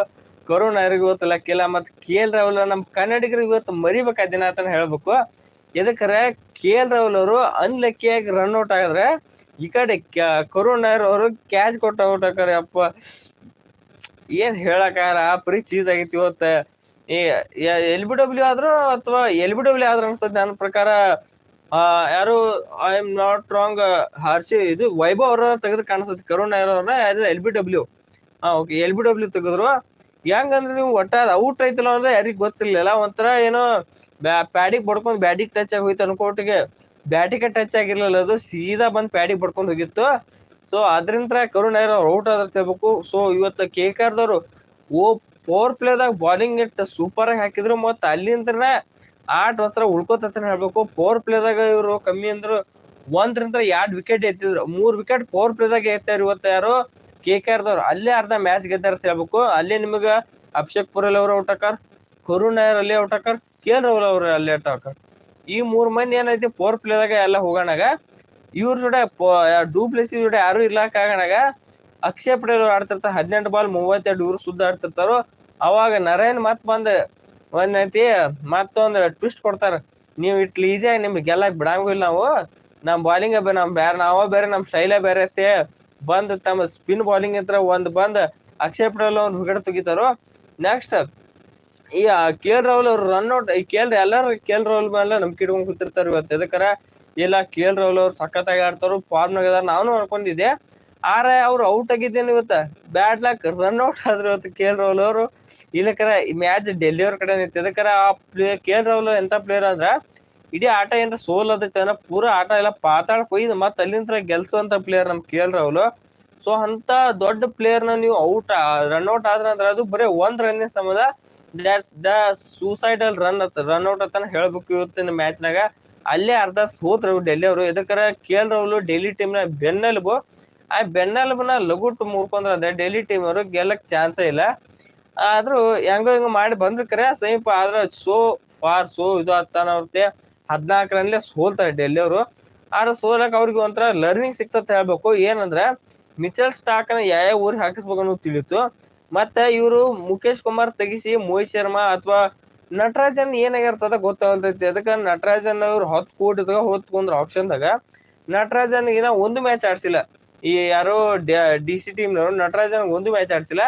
ಕರುಣ್ ನಾಯರ್ಗೆ ಇವತ್ತು ಲಕ್ಕಿಲ್ಲ ಮತ್ತು ಕೆ ಎಲ್ ರಾಹುಲ್ ನಮ್ಮ ಕನ್ನಡಿಗರು ಇವತ್ತು ಮರಿಬೇಕಾದ ದಿನ ಅಂತ ಹೇಳ್ಬೇಕು. ಎದಕ್ಕರೆ ಕೆ ಎಲ್ ರಾಹುಲ್ ಅವರು ಅನ್ಲಕ್ಕಿಯಾಗಿ ರನ್ ಔಟ್ ಆಗಿದ್ರೆ ಈ ಕಡೆ ಕರುಣ್ ನಾಯರ್ ಅವರು ಕ್ಯಾಚ್ ಕೊಟ್ಟು ಔಟ್ ಹಾಕಾರೆ ಅಪ್ಪ. ಏನ್ ಹೇಳಕ್ಕಾಗಲ್ಲ ಪರಿ ಚೀಸ್ ಆಗೈತಿ ಇವತ್ತ. ಎಲ್ ಬಿ ಡಬ್ಲ್ಯೂ ಆದ್ರೂ ಅಥವಾ ಎಲ್ ಬಿ ಡಬ್ಲ್ಯೂ ಆದ್ರು ಅನ್ಸುತ್ತೆ ನನ್ನ ಪ್ರಕಾರ ಯಾರು ಐ ಎಂ ನಾಟ್ ರಾಂಗ್ ಹರ್ಷಿ, ಇದು ವೈಭವ್ ಅವ್ರ ತೆಗೆದು ಕಾಣಿಸುತ್ತೆ, ಕರುಣ್ ಯಾರು ಎಲ್ ಬಿ ಡಬ್ಲ್ಯೂ ಹಾ ಓಕೆ ಎಲ್ ಬಿ ಡಬ್ಲ್ಯೂ ತೆಗೆದ್ರು. ಹೆಂಗಂದ್ರೆ ನೀವು ಒಟ್ಟ ಔಟ್ ಐತಲ್ಲ ಅಂದ್ರೆ ಯಾರಿಗ್ ಗೊತ್ತಿರ್ಲಿಲ್ಲ, ಒಂಥರ ಏನೋ ಪ್ಯಾಡಿಗೆ ಬಡ್ಕೊಂಡ್ ಬ್ಯಾಟಿಗೆ ಟಚ್ ಆಗಿ ಹೋಯ್ತು ಅನ್ಕೋಟಿಗೆ ಬ್ಯಾಟಿಗೆ ಟಚ್ ಆಗಿರ್ಲಿಲ್ಲ, ಅದು ಸೀದಾ ಬಂದ್ ಪ್ಯಾಡಿಗೆ ಬಡ್ಕೊಂಡ್ ಹೋಗಿತ್ತು. ಸೊ ಅದರಿಂದ ಕರುಣ್ ಅವ್ರು ಔಟ್ ಆದ್ರೆ ತಿಳ್ಬೇಕು ಸೊ ಇವತ್ತ ಕೆ ಆರ್ದವ್ರು ಓ ಪವರ್ ಪ್ಲೇದಾಗ ಬಾಲಿಂಗ್ ಇಟ್ಟ ಸೂಪರ್ ಆಗಿ ಹಾಕಿದ್ರು ಮತ್ತ ಅಲ್ಲಿಂದ ಆಟ ವಸ್ತ್ರ ಉಳ್ಕೋತಂತ ಹೇಳ್ಬೇಕು. ಪವರ್ ಪ್ಲೇದಾಗ ಇವರು ಕಮ್ಮಿ ಅಂದ್ರು ಒಂದ್ರಿಂದ ಎರಡ್ ವಿಕೆಟ್ ಎತ್ತಿದ್ರು. ಮೂರ್ ವಿಕೆಟ್ ಪವರ್ ಪ್ಲೇದಾಗ ಎತ್ತಾರ ಇವತ್ತ ಯಾರು? ಕೆ ಕೆ ಆರ್ದವ್ರು ಅಲ್ಲೇ ಅರ್ಧ ಮ್ಯಾಚ್ ಗೆದ್ದಾರ ಅಂತ ಹೇಳ್ಬೇಕು. ಅಲ್ಲೇ ನಿಮಗ ಅಭಿಷೇಕ್ ಪುರಲ್ ಅವ್ರ ಔಟ್ ಹಾಕಾರ ಕರುಣ್ ನಾಯರ್ ಅಲ್ಲೇ ಔಟ್ ಹಾಕಾರ ಕೆ ಎಲ್ ರಾಹುಲ್ ಅವರು ಅಲ್ಲೇ ಔಟ್ ಹಾಕಾರ ಈ ಮೂರ್ ಮಂದಿ ಏನೈತಿ ಪವರ್ ಪ್ಲೇದಾಗ ಎಲ್ಲ ಹೋಗೋಣಾಗ ಇವ್ರ ಜೋಡೆ ಡೂಪ್ಲೆಸಿ ಜೋಡೆ ಯಾರು ಇರ್ಲಾಕ್ ಆಗಣಾಗ ಅಕ್ಷಯ್ ಪಟೇಲ್ ಅವ್ರು ಆಡ್ತಿರ್ತಾರ ಹದಿನೆಂಟು ಬಾಲ್ ಮೂವತ್ತೆರಡು ಇವ್ರು ಸುದ್ದ ಆಡ್ತಿರ್ತಾರೋ. ಅವಾಗ ನರೇನ್ ಮತ್ ಬಂದ್ ಒಂದೈತಿ ಮತ್ತೊಂದ್ ಟ್ವಿಸ್ಟ್ ಕೊಡ್ತಾರ. ನೀವ್ ಇಟ್ಲಿ ಈಸಿಯಾಗಿ ನಿಮ್ಗೆ ಗೆಲ್ಲಕ್ ಬಿಡಂಗಿಲ್ಲ ನಾವು. ನಮ್ ಬಾಲಿಂಗ್ ನಮ್ ಬೇರೆ ನಾವ ಬೇರೆ ನಮ್ ಶೈಲೇ ಬೇರೆ ಐತಿ. ಬಂದ್ ತಮ್ಮ ಸ್ಪಿನ್ ಬಾಲಿಂಗ್ ಇದ್ರ ಒಂದ್ ಬಂದ್ ಅಕ್ಷಯ್ ಪಟೇಲ್ ಅವ್ರು ವಿಕೆಟ್ ತೆಗಿತಾರೋ. ನೆಕ್ಸ್ಟ್ ಈ ಕೆ ಎಲ್ ರಾಹುಲ್ ಅವ್ರು ರನ್ ಔಟ್ ಈ ಕೆ ಎಲ್ ಎಲ್ಲರೂ ಕೆ ಎಲ್ ರಾಹುಲ್ ಮೇಲೆ ನಂಬಿಕೆ ಇಟ್ಕೊಂಡ್ ಕೂತಿರ್ತಾರೆ ಇವತ್ತು. ಎದಕ್ಕರ? ಇಲ್ಲ ಕೆ ಎಲ್ ರಾಹುಲ್ ಅವ್ರು, ಸಖತ್ತಾಗಿ ಆಡ್ತಾರು ಫಾರ್ಮ್ನಾಗ ಅದಾರ, ನಾನು ಅನ್ಕೊಂಡಿದ್ದೆ. ಆರೆ ಅವ್ರು ಔಟ್ ಆಗಿದ್ದೇನೆ ಇವತ್ತು ಬ್ಯಾಡ್ ಲಕ್ ರನ್ ಔಟ್ ಆದ್ರು ಇವತ್ತು ಕೆ ಎಲ್ ರಾಹುಲ್ ಅವರು ಇಲ್ಲಕರ ಮ್ಯಾಚ್ ಡೆಲ್ಲಿ ಅವ್ರ ಕಡೆ ನಿಂತ ಎದಕ್ಕರ ಆ ಪ್ಲೇ ಕೆ ಎಲ್ ರಾಹುಲ್ ಎಂಥ ಪ್ಲೇಯರ್ ಅಂದ್ರೆ, ಇಡೀ ಆಟ ಏನಾರ ಸೋಲ್ ಅದಕ್ಕೆ ಪೂರಾ ಆಟ ಎಲ್ಲ ಪಾತಾಳ ಒಯ್ದು ಮತ್ತೆ ಅಲ್ಲಿಂದ ಗೆಲ್ಸುವಂತ ಪ್ಲೇಯರ್ ನಮ್ಮ ಕೆ ಎಲ್ ರಾಹುಲ್ ಸೊ ಅಂತ ದೊಡ್ಡ ಪ್ಲೇಯರ್ನ ನೀವು ಔಟ್ ರನ್ ಔಟ್ ಆದ್ರ ಅಂದ್ರೆ ಅದು ಬರೀ ಒಂದ್ run ಸಮದ the suicidal run run out ಅತ್ತ ಹೇಳ್ಬೇಕು ಇವತ್ತಿನ ಮ್ಯಾಚ್ ನಾಗ. ಅಲ್ಲೇ ಅರ್ಧ ಸೋತ್ರು ಡೆಲ್ಲಿ ಅವರು ಎದಕ್ಕರ ಕೆ ಎಲ್ ರಾಹುಲ್ ಡೆಲ್ಲಿ ಟೀಮ್ನ ಬೆನ್ನೆಲುಬು. ಆ ಬೆನ್ನೆಲುಬನ ಲಗುಟ್ ಮುರ್ಕೊಂಡ್ರ ಅಂದ್ರೆ ಡೆಲ್ಲಿ ಟೀಮ್ ಅವರು ಗೆಲ್ಲಕ್ ಚಾನ್ಸೇ ಇಲ್ಲ. ಆದ್ರೂ ಹೆಂಗೋ ಹಿಂಗ ಮಾಡಿ ಬಂದ್ರು ಕರೆ ಸಮೀಪ ಆದ್ರ ಸೋ ಫಾರ್ ಸೋ ಇದು ಆಗ್ತಾನ ಅವ್ರತೆ ಹದ್ನಾಲ್ಕರಲ್ಲೇ ಸೋಲ್ತಾರೆ ಡೆಲ್ಲಿ ಅವರು ಆದ್ರೆ ಸೋಲಕ್ ಅವ್ರಿಗೆ ಒಂಥರ ಲರ್ನಿಂಗ್ ಸಿಕ್ತಂತ ಹೇಳ್ಬೇಕು. ಏನಂದ್ರೆ ಮಿಚಲ್ ಸ್ಟಾಕ್ನ ಯಾವ ಊರಿಗೆ ಹಾಕಿಸ್ಬೇಕು ಅನ್ನೋದು ತಿಳಿತು. ಮತ್ತೆ ಇವರು ಮುಖೇಶ್ ಕುಮಾರ್ ತೆಗಿಸಿ, ಮೋಹಿತ್ ಶರ್ಮಾ ಅಥವಾ ನಟರಾಜನ್ ಏನಾಗಿರ್ತದ ಗೊತ್ತಾಗತೈತಿ. ಅದಕ್ಕೆ ನಟರಾಜನ್ ಅವ್ರು ಹತ್ತು ಕೋಟಿ ಹೊತ್ಕೊಂಡ್ರ ಆಪ್ಷನ್ದಾಗ. ನಟರಾಜನ್ ಏನ ಒಂದು ಮ್ಯಾಚ್ ಆಡ್ಸಿಲ್ಲ. ಈ ಯಾರೋ ಡಿ ಸಿ ಟೀಮ್ ನವರು ನಟರಾಜನ್ ಒಂದು ಮ್ಯಾಚ್ ಆಡ್ಸಿಲ್ಲ.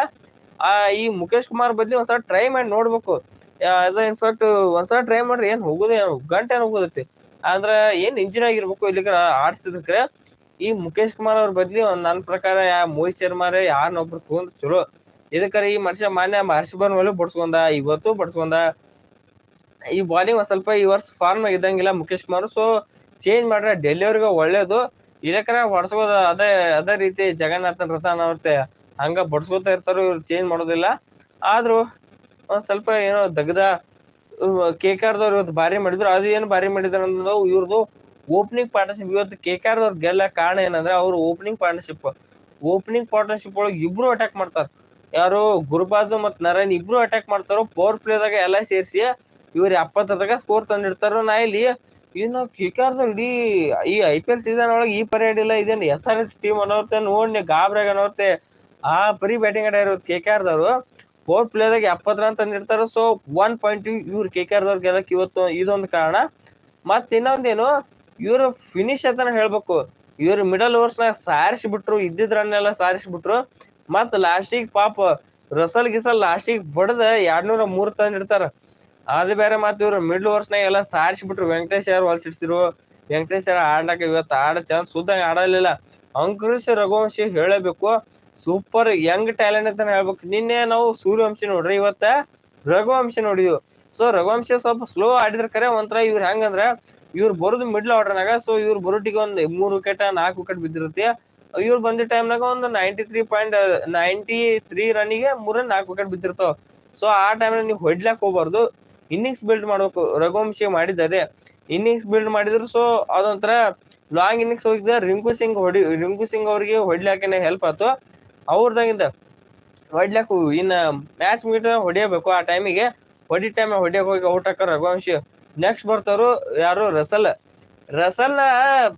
ಆ, ಈ ಮುಖೇಶ್ ಕುಮಾರ್ ಬದ್ಲಿ ಒಂದ್ಸಲ ಟ್ರೈ ಮಾಡಿ ನೋಡ್ಬೇಕು. ಆಸ್ ಇನ್ಫ್ಯಾಕ್ಟ್ ಒಂದ್ಸಲ ಟ್ರೈ ಮಾಡ್ರಿ ಏನ್ ಹೋಗುದೇ ಗಂಟೆ ಹೋಗೋದೈತಿ. ಆದ್ರ ಏನ್ ಇಂಜಿನ್ ಆಗಿರ್ಬೇಕು ಇಲ್ಲಿಗ ಆಡ್ಸಿದಕ್ರೆ, ಈ ಮುಖೇಶ್ ಕುಮಾರ್ ಅವ್ರ ಬದ್ಲಿ ಒಂದ್ ನನ್ನ ಪ್ರಕಾರ ಯಾ, ಮೋಹಿತ್ ಶರ್ಮಾರೇ ಯಾರನ್ನೊಬ್ರು ತಗೊಂಡ್ರ ಚಲೋ. ಇದಕ್ಕರ ಈ ಮನುಷ್ಯ ಮಾನ್ಯ ಮಹರ್ಷಿ ಮೇಲೆ ಬಡ್ಸ್ಕೊಂಡ ಇವತ್ತು ಬಡ್ಸ್ಕೊಂಡ ಈ ಬಾಲಿಂಗ್ ಒಂದು ಸ್ವಲ್ಪ ಈ ವರ್ಷ ಫಾರ್ಮ್ ಇದ್ದಂಗಿಲ್ಲ ಮುಖೇಶ್ ಕುಮಾರ್. ಸೊ ಚೇಂಜ್ ಮಾಡ್ರೆ ಡೆಲ್ಲಿ ಅವ್ರಿಗೆ ಒಳ್ಳೇದು. ಇದಕ್ಕರ ಹೊಡ್ಸ್ಕೋದ ಅದೇ ಅದೇ ರೀತಿ ಜಗನ್ನಾಥನ್ ರಥನ್ ಅವ್ರತೆ ಹಂಗ ಬಡ್ಸ್ಕೊತಾ ಇರ್ತಾರೋ ಇವ್ರು ಚೇಂಜ್ ಮಾಡೋದಿಲ್ಲ. ಆದ್ರೂ ಒಂದ್ ಸ್ವಲ್ಪ ಏನೋ ದಗ್ದ ಕೆ ಕೆ ಆರ್ದವ್ರು ಇವತ್ತು ಭಾರಿ ಮಾಡಿದ್ರು. ಅದು ಏನು ಭಾರಿ ಮಾಡಿದ್ರು ಅನ್ನೋದು ಇವ್ರದ್ದು ಓಪನಿಂಗ್ ಪಾರ್ಟ್ನರ್ಶಿಪ್ ಇವತ್ತು ಕೆ ಕೆ ಆರ್ದವ್ರು ಗೆಲ್ಲ ಕಾರಣ ಏನಂದ್ರೆ ಅವ್ರು ಓಪನಿಂಗ್ ಪಾರ್ಟ್ನರ್ಶಿಪ್ ಓಪನಿಂಗ್ ಪಾರ್ಟ್ನರ್ಶಿಪ್ ಒಳಗೆ ಇಬ್ರು ಅಟ್ಯಾಕ್ ಮಾಡ್ತಾರೆ. ಯಾರು ಗುರುಬಾಜು ಮತ್ತು ನರೇನ್ ಇಬ್ರು ಅಟ್ಯಾಕ್ ಮಾಡ್ತಾರೋ ಪವರ್ ಪ್ಲೇದಾಗ ಎಲ್ಲ ಸೇರಿಸಿ ಇವ್ರು ಎಪ್ಪತ್ತರದಾಗ ಸ್ಕೋರ್ ತಂದಿರ್ತಾರ ನಾ ಇಲ್ಲಿ ಇನ್ನು ಕಿಕಾರ್ದು ಇಡೀ ಈ ಐ ಪಿ ಎಲ್ ಸೀಸನ್ ಒಳಗೆ ಈ ಪರೇಡ್ ಇಲ್ಲ. ಇದೇನು ಎಸ್ ಆರ್ ಎಚ್ ಟೀಮ್ ಅನ್ನೋರ್ತೆ ನೋಡಿ ಗಾಬ್ರಾಗ ಅನ್ನೋರ್ತೆ. ಆ ಪರಿ ಬ್ಯಾಟಿಂಗ್ ಆಡ ಇರೋದು ಕೆ ಕೆ ಆರ್ದವ್ರು ಪವರ್ ಪ್ಲೇದಾಗ ಎಪ್ಪತ್ತು ರನ್ ತಂದಿರ್ತಾರ ಸೊ ಒನ್ ಪಾಯಿಂಟ್ ಇವ್ರು ಕೆ ಕೆ ಆರ್ದವ್ರು ಗೆಲ್ಲಕ್ ಇವತ್ತು ಇದೊಂದು ಕಾರಣ. ಮತ್ ಇನ್ನೊಂದೇನು, ಇವ್ರು ಫಿನಿಶ್ ಅಂತಾನೆ ಹೇಳ್ಬೇಕು. ಇವ್ರು ಮಿಡಲ್ ಓವರ್ಸ್ ನಾಗ ಸಾರಿಸಿ ಬಿಟ್ರು ಇದ್ದಿದ್ ರನ್ ಎಲ್ಲ ಸಾರಿಸಿ ಬಿಟ್ರು ಮತ್ ಲಾಸ್ಟಿಗೆ ಪಾಪ ರಸಲ್ ಗಿಸಲ್ ಲಾಸ್ಟಿಗೆ ಬಡದ ಎರಡ್ನೂರ ಮೂರು ತಂದಿರ್ತಾರ ಅದು ಬೇರೆ ಮಾತು ಇವ್ರು ಮಿಡ್ಲ್ ಓವರ್ಸ್ ನಾಗ ಎಲ್ಲ ಸಾರಿಸಿ ಬಿಟ್ರು ವೆಂಕಟೇಶ್ ಯಾರು ಹೊಲ್ಸಿಡ್ಸಿರು ವೆಂಕಟೇಶ್ ಯಾರು ಆಡಾಕ ಇವತ್ತು ಆಡ ಚಂದ ಶುದ್ಧ ಆಡಲಿಲ್ಲ ಅಂಕುಶ್ ರಘುವಂಶಿ ಹೇಳಬೇಕು. ಸೂಪರ್ ಯಂಗ್ ಟ್ಯಾಲೆಂಟ್ ಅಂತ ಹೇಳ್ಬೇಕು. ನಿನ್ನೆ ನಾವು ಸೂರ್ಯವಂಶಿ ನೋಡ್ರಿ, ಇವತ್ತ ರಘುವಂಶಿ ನೋಡಿದ್ವಿ. ಸೊ ರಘುವಂಶಿ ಸ್ವಲ್ಪ ಸ್ಲೋ ಆಡಿದ್ರ ಕರೆ, ಒಂಥರ ಇವ್ರು ಹೆಂಗಂದ್ರ ಇವ್ರು ಬರೋದು ಮಿಡ್ಲ್ ಆರ್ಡರ್ನಾಗ ಸೊ ಇವ್ರು ಬರೋಟಿಗೆ ಒಂದು ಮೂರು ವಿಕೆಟ್ ನಾಲ್ಕು ವಿಕೆಟ್ ಬಿದ್ದಿರುತ್ತೆ. ಇವ್ರು ಬಂದ ಟೈಮ್ನಾಗ ಒಂದು ninety three point ninety three ರನ್ನಿಗೆ ಮೂರ ನಾಲ್ಕು ವಿಕೆಟ್ ಬಿದ್ದಿರ್ತಾವ. ಸೊ ಆ ಟೈಮ್ನಾಗ ನೀವು ಹೊಡ್ಲಾಕ್ ಹೋಗ್ಬಾರ್ದು. ಇನ್ನಿಂಗ್ಸ್ ಬಿಲ್ಡ್ ಮಾಡ್ಬೇಕು. ರಘುವಂಶಿ ಮಾಡಿದ್ದಾರೆ ಇನ್ನಿಂಗ್ಸ್ ಬಿಲ್ಡ್ ಮಾಡಿದ್ರು ಸೊ ಅದೊಂಥರ ಲಾಂಗ್ ಇನ್ನಿಂಗ್ಸ್ ಹೋಗಿದ್ದ. ರಿಂಕು ಸಿಂಗ್ ಹೊಡಿ, ರಿಂಕು ಸಿಂಗ್ ಅವ್ರಿಗೆ ಹೊಡ್ಲಾಕೇನೆ ಹೆಲ್ಪ್ ಆಯ್ತು. ಅವ್ರದಾಗಿಂದ ಹೊಡ್ಲಾಕು ಇನ್ನು ಮ್ಯಾಚ್ ಮೀಟರ್ ಹೊಡಿಯಬೇಕು ಆ ಟೈಮಿಗೆ ಹೊಡಿ ಟೈಮ್ ಹೊಡಿಯಕ್ ಹೋಗಿ ಔಟ್ ಹಾಕಾರ ರಘುವಂಶಿ. ನೆಕ್ಸ್ಟ್ ಬರ್ತಾರು ಯಾರು? ರಸಲ್ ರಸಲ್ನ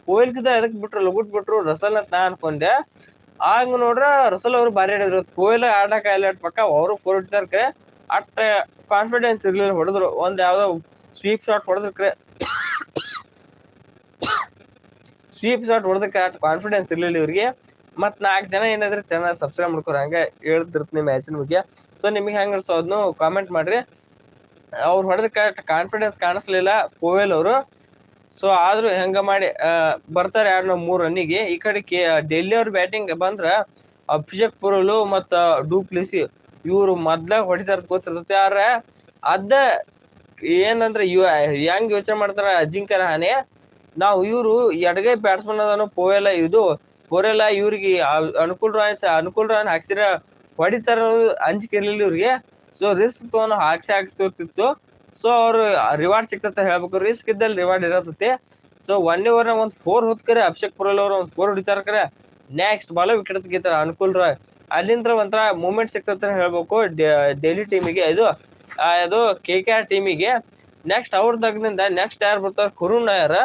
ಕೋಯಿಲ್ಕಿದ ಎದಕ್ ಬಿಟ್ರು, ಲಗುಟ್ ಬಿಟ್ರು. ರಸಲ್ ಅಂತ ಅನ್ಕೊಂಡೆ. ಆಗ ನೋಡ್ರ ರಸಲ್ ಅವ್ರು ಭಾರಿ ಆಡಿದ್ರು. ಕೋಯಿಲ್ ಆಡಕ ಎಲ್ಲ ಪಕ್ಕ, ಅವರು ಫೋರ್ ಹೊಡಿತಾರ ಅಟ್ಟ ಕಾನ್ಫಿಡೆನ್ಸ್ ಇರ್ಲಿಲ್ಲ, ಹೊಡೆದ್ರು. ಒಂದು ಯಾವುದೋ ಸ್ವೀಪ್ ಶಾಟ್ ಹೊಡೆದ್ರೆ ಸ್ವೀಪ್ ಶಾಟ್ ಹೊಡೆದಕ್ಕೆ ಅಟ್ ಕಾನ್ಫಿಡೆನ್ಸ್ ಇರ್ಲಿಲ್ಲ ಇವ್ರಿಗೆ. ಮತ್ ನಾಲ್ಕು ಜನ ಏನಾದ್ರೆ ಚೆನ್ನಾಗಿ ಸಬ್ಸ್ಕ್ರೈಬ್ ಮಾಡ್ಕೊರ, ಹಂಗೆ ಹೇಳ್ತಿರ್ತೀನಿ ಮ್ಯಾಚಿನ ಬಗ್ಗೆ. ಸೊ ನಿಮಗೆ ಹೆಂಗ ಅನ್ಸೋ ಅದನ್ನು ಕಾಮೆಂಟ್ ಮಾಡ್ರಿ. ಅವ್ರು ಹೊಡೆದಕ್ಕೆ ಕಾನ್ಫಿಡೆನ್ಸ್ ಕಾಣಿಸ್ಲಿಲ್ಲ ಕೋವೆಲ್ ಅವರು. ಸೊ ಆದರೂ ಹೆಂಗೆ ಮಾಡಿ ಬರ್ತಾರೆ ಎರಡು ಮೂರು ರನ್ನಿಗೆ ಈ ಕಡೆ ಕೆ ಡೆಲ್ಲಿ ಅವ್ರ ಬ್ಯಾಟಿಂಗ್ ಬಂದ್ರೆ, ಅಭಿಷೇಕ್ ಪುರಲು ಮತ್ತ ಡೂಪ್ಲಿಸಿ ಇವ್ರು ಮೊದ್ಲ ಹೊಡಿತಾರ ಗೊತ್ತಿರ್ತೈತಿ, ಆದ್ರೆ ಅದ ಏನಂದ್ರ ಇವ ಹೆಂಗ್ ಯೋಚನೆ ಮಾಡ್ತಾರ ಅಜಿಂಕ್ಯ ರಹಾನೆ ನಾವು ಇವರು ಎಡಗೈ ಬ್ಯಾಟ್ಸ್ಮನ್ ಅದನ್ನು ಪೋಯೆಲ್ಲ ಇದು, ಪೋರೆಲ್ಲ ಇವ್ರಿಗೆ ಅನುಕೂಲ್ ರಾಯ್ ಅನುಕೂಲ್ ರಾಯ್ ಹಾಕ್ಸಿರ ಹೊಡಿತಾರ ಅಂಜಿಕೆ ಇರ್ಲಿಲ್ಲ ಇವ್ರಿಗೆ. ಸೊ ರಿಸ್ಕ್ ತಗೊಂಡು ಹಾಕ್ಸಿ ಹಾಕ್ಸಿರ್ತಿತ್ತು ಸೊ ಅವ್ರು ರಿವಾರ್ಡ್ ಸಿಕ್ತಂತ ಹೇಳ್ಬೇಕು. ರಿಸ್ಕ್ ಇದ್ದಲ್ಲಿ ರಿವಾರ್ಡ್ ಇರತೈತಿ. ಸೊ ಒನ್ ಓವರ್ ಒಂದು ಫೋರ್ ಹೊತ್ಕರೆ ಅಭಿಷೇಕ್ ಪುರಲ್ ಅವರು ಒಂದು ಫೋರ್ ಹೊಡಿತಾರ ಕರೆ. ನೆಕ್ಸ್ಟ್ ಬಾಲ ವಿಕೆಟ್ ತೆಗಿತಾರೆ ಅನುಕೂಲ್ ರಾಯ್. ಅಲ್ಲಿಂದ ಒಂಥರ ಮೂಮೆಂಟ್ ಸಿಕ್ತಂತ ಹೇಳ್ಬೇಕು. ಡೆಲ್ಲಿ ಟೀಮಿಗೆ ಇದು ಅದು ಕೆ ಕೆ ಆರ್ ಟೀಮಿಗೆ ನೆಕ್ಸ್ಟ್ ಅವ್ರ ತಗ್ದಿಂದ ನೆಕ್ಸ್ಟ್ ಯಾರು ಬರ್ತಾರೆ? ಕುರುಣ್ ನಾಯರ್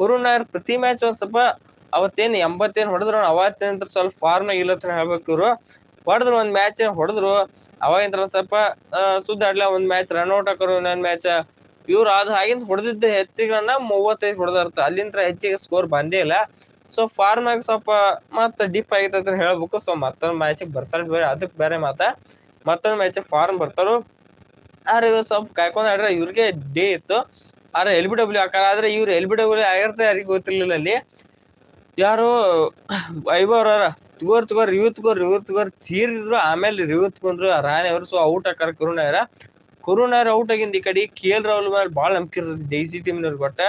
ಕುರುಣ್ ನಾಯರ್ ಪ್ರತಿ ಮ್ಯಾಚ್ ಒಂದು ಸ್ವಲ್ಪ ಅವತ್ತೇನು ಎಂಬತ್ತೇನು ಹೊಡೆದ್ರು, ಅವತ್ತೇನಂತ ಸ್ವಲ್ಪ ಫಾರ್ಮ್ ಅಂತ ಹೇಳ್ಬೇಕು ಇವರು. ಹೊಡೆದ್ರು ಒಂದು ಮ್ಯಾಚ್ ಹೊಡೆದ್ರು. ಅವಾಗಿಂದ ಸ್ವಲ್ಪ ಸುದ್ದಾಡ್ಲ ಒಂದು ಮ್ಯಾಚ್ ರನ್ಔಟ್ ಹಾಕೋರು ಒಂದೊಂದ್ ಮ್ಯಾಚ್ ಇವ್ರು ಅದು ಆಗಿಂದ ಹೊಡೆದಿದ್ದ ಹೆಚ್ಚಿಗೆ ಮೂವತ್ತೈದು ಹೊಡೆದಿರ್ತಾರೆ ಅಲ್ಲಿಂದ ಹೆಚ್ಚಿಗೆ ಸ್ಕೋರ್ ಬಂದೇ ಇಲ್ಲ. ಸೊ ಫಾರ್ಮ್ ಆಗಿ ಸ್ವಲ್ಪ ಮತ್ತೆ ಡಿಪ್ ಆಗೈತೆ ಅಂತ ಹೇಳ್ಬೇಕು. ಸೊ ಮತ್ತೊಂದು ಮ್ಯಾಚಿಗೆ ಬರ್ತಾರೆ ಬೇರೆ ಅದಕ್ಕೆ ಬೇರೆ ಮಾತ. ಮತ್ತೊಂದು ಮ್ಯಾಚಿಗೆ ಫಾರ್ಮ್ ಬರ್ತಾರು. ಆದ್ರೆ ಇವ್ರು ಸ್ವಲ್ಪ ಕಾಯ್ಕೊಂಡು ಆಡ್ರೆ ಇವ್ರಿಗೆ ಡೇ ಇತ್ತು. ಆದ್ರೆ ಎಲ್ ಬಿ ಡಬ್ಲ್ಯೂ ಹಾಕಾರ ಆದ್ರೆ ಇವ್ರು ಎಲ್ ಬಿ ಡಬ್ಲ್ಯೂ ಆಗಿರ್ತಾರೆ ಯಾರಿಗೂ ಗೊತ್ತಿರ್ಲಿಲ್ಲ ಅಲ್ಲಿ. ಯಾರು ಐವರ ತಗೋರ್ ತಗೋರ್ ರಿವ್ಯೂ ತಗೋರ್ ರಿವ್ಯೂ ತಗೋರ್ ತೀರಿದ್ರು. ಆಮೇಲೆ ರಿವ್ಯೂ ತಗೊಂಡ್ರು ರಾಣಿ ಅವರು. ಸೊ ಔಟ್ ಹಾಕಾರ ಕುರುಣಾರ ಕುರುಣಾರ ಔಟ್ ಆಗಿಂದ ಈ ಕಡೆ ಕೆ ಎಲ್ ರಾಹುಲ್ ಮೇಲೆ ಭಾಳ ನಂಬಿಕೆ ಇರ್ತದೆ ಜೈ ಸಿ ಟೀಮ್ನವ್ರಿಗೆ ಒಟ್ಟ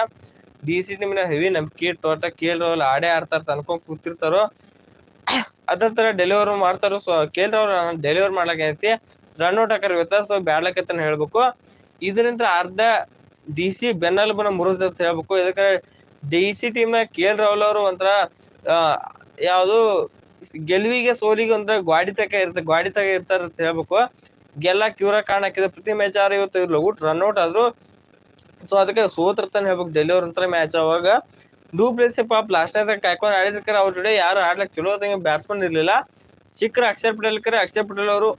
ಡಿ ಸಿ ಟೀಮ್ನ ಹೆವಿ ನಂಬಿಕೆ ಇಟ್ಟು ಒಟ್ಟ ಕೆ ಎಲ್ ರಾಹುಲ್ ಆಡೇ ಆಡ್ತಾರೆ ಅನ್ಕೊಂಡು ಕೂತಿರ್ತಾರೋ. ಅದೇ ತರ ಡೆಲಿವರಿ ಮಾಡ್ತಾರೋ so K L Rahul deliver ಮಾಡ್ಲಕ್ ಐತಿ ರನ್ ಔಟ್ ಹಾಕರ್ ಇವತ್ತ ಸೊ ಬ್ಯಾಡ್ಲಕತ್ತನ ಹೇಳ್ಬೇಕು. ಇದರಿಂದ ಅರ್ಧ ಡಿ ಸಿ ಬೆನ್ನೆಲುಬನ ಮುರಿದ ಅಂತ ಹೇಳ್ಬೇಕು. ಯಾಕಂದ್ರೆ D C team L Rahul ಅವರು ಒಂಥರ ಯಾವುದು ಗೆಲುವಿಗೆ ಸೋಲಿಗೆ ಒಂಥರ ಗಾಡಿ ತಕ ಇರುತ್ತೆ ಗಾಡಿ ತಕ ಇರ್ತಾರ ಅಂತ ಹೇಳ್ಬೇಕು. ಗೆಲ್ಲಕ್ ಕ್ಯೂರ ಕಾರಣಕ್ಕಿದೆ ಪ್ರತಿ ಮ್ಯಾಚ್ ಆದ್ರೆ ಇವತ್ತು ಇರ್ಲ ಔಟ್ ರನ್ ಔಟ್ ಆದ್ರು. ಸೊ ಅದಕ್ಕೆ ಸೋತಿರ್ತಾನೆ ಹೇಳ್ಬೇಕು. ಡೆಲ್ಲಿ ಅಂತ ಮ್ಯಾಚ್ ಅವಾಗ ಡೂ ಪ್ಲೇಸ್ ಪಾಪ ಲಾಸ್ಟ್ ಟೈಮ್ ಕಾಯ್ಕೊಂಡು ಆಡಿದ್ರೆ ಅವ್ರ ಜೊತೆ ಯಾರು ಆಡ್ಲಿಕ್ಕೆ ಚಲೋ ಬ್ಯಾಟ್ಸ್ಮನ್ ಇರಲಿಲ್ಲ. ಚಿಕ್ಕರ ಅಕ್ಷರ್ ಪಟೇಲ್ ಕರೆ, ಅಕ್ಷರ್ ಪಟೇಲ್ ಅವರು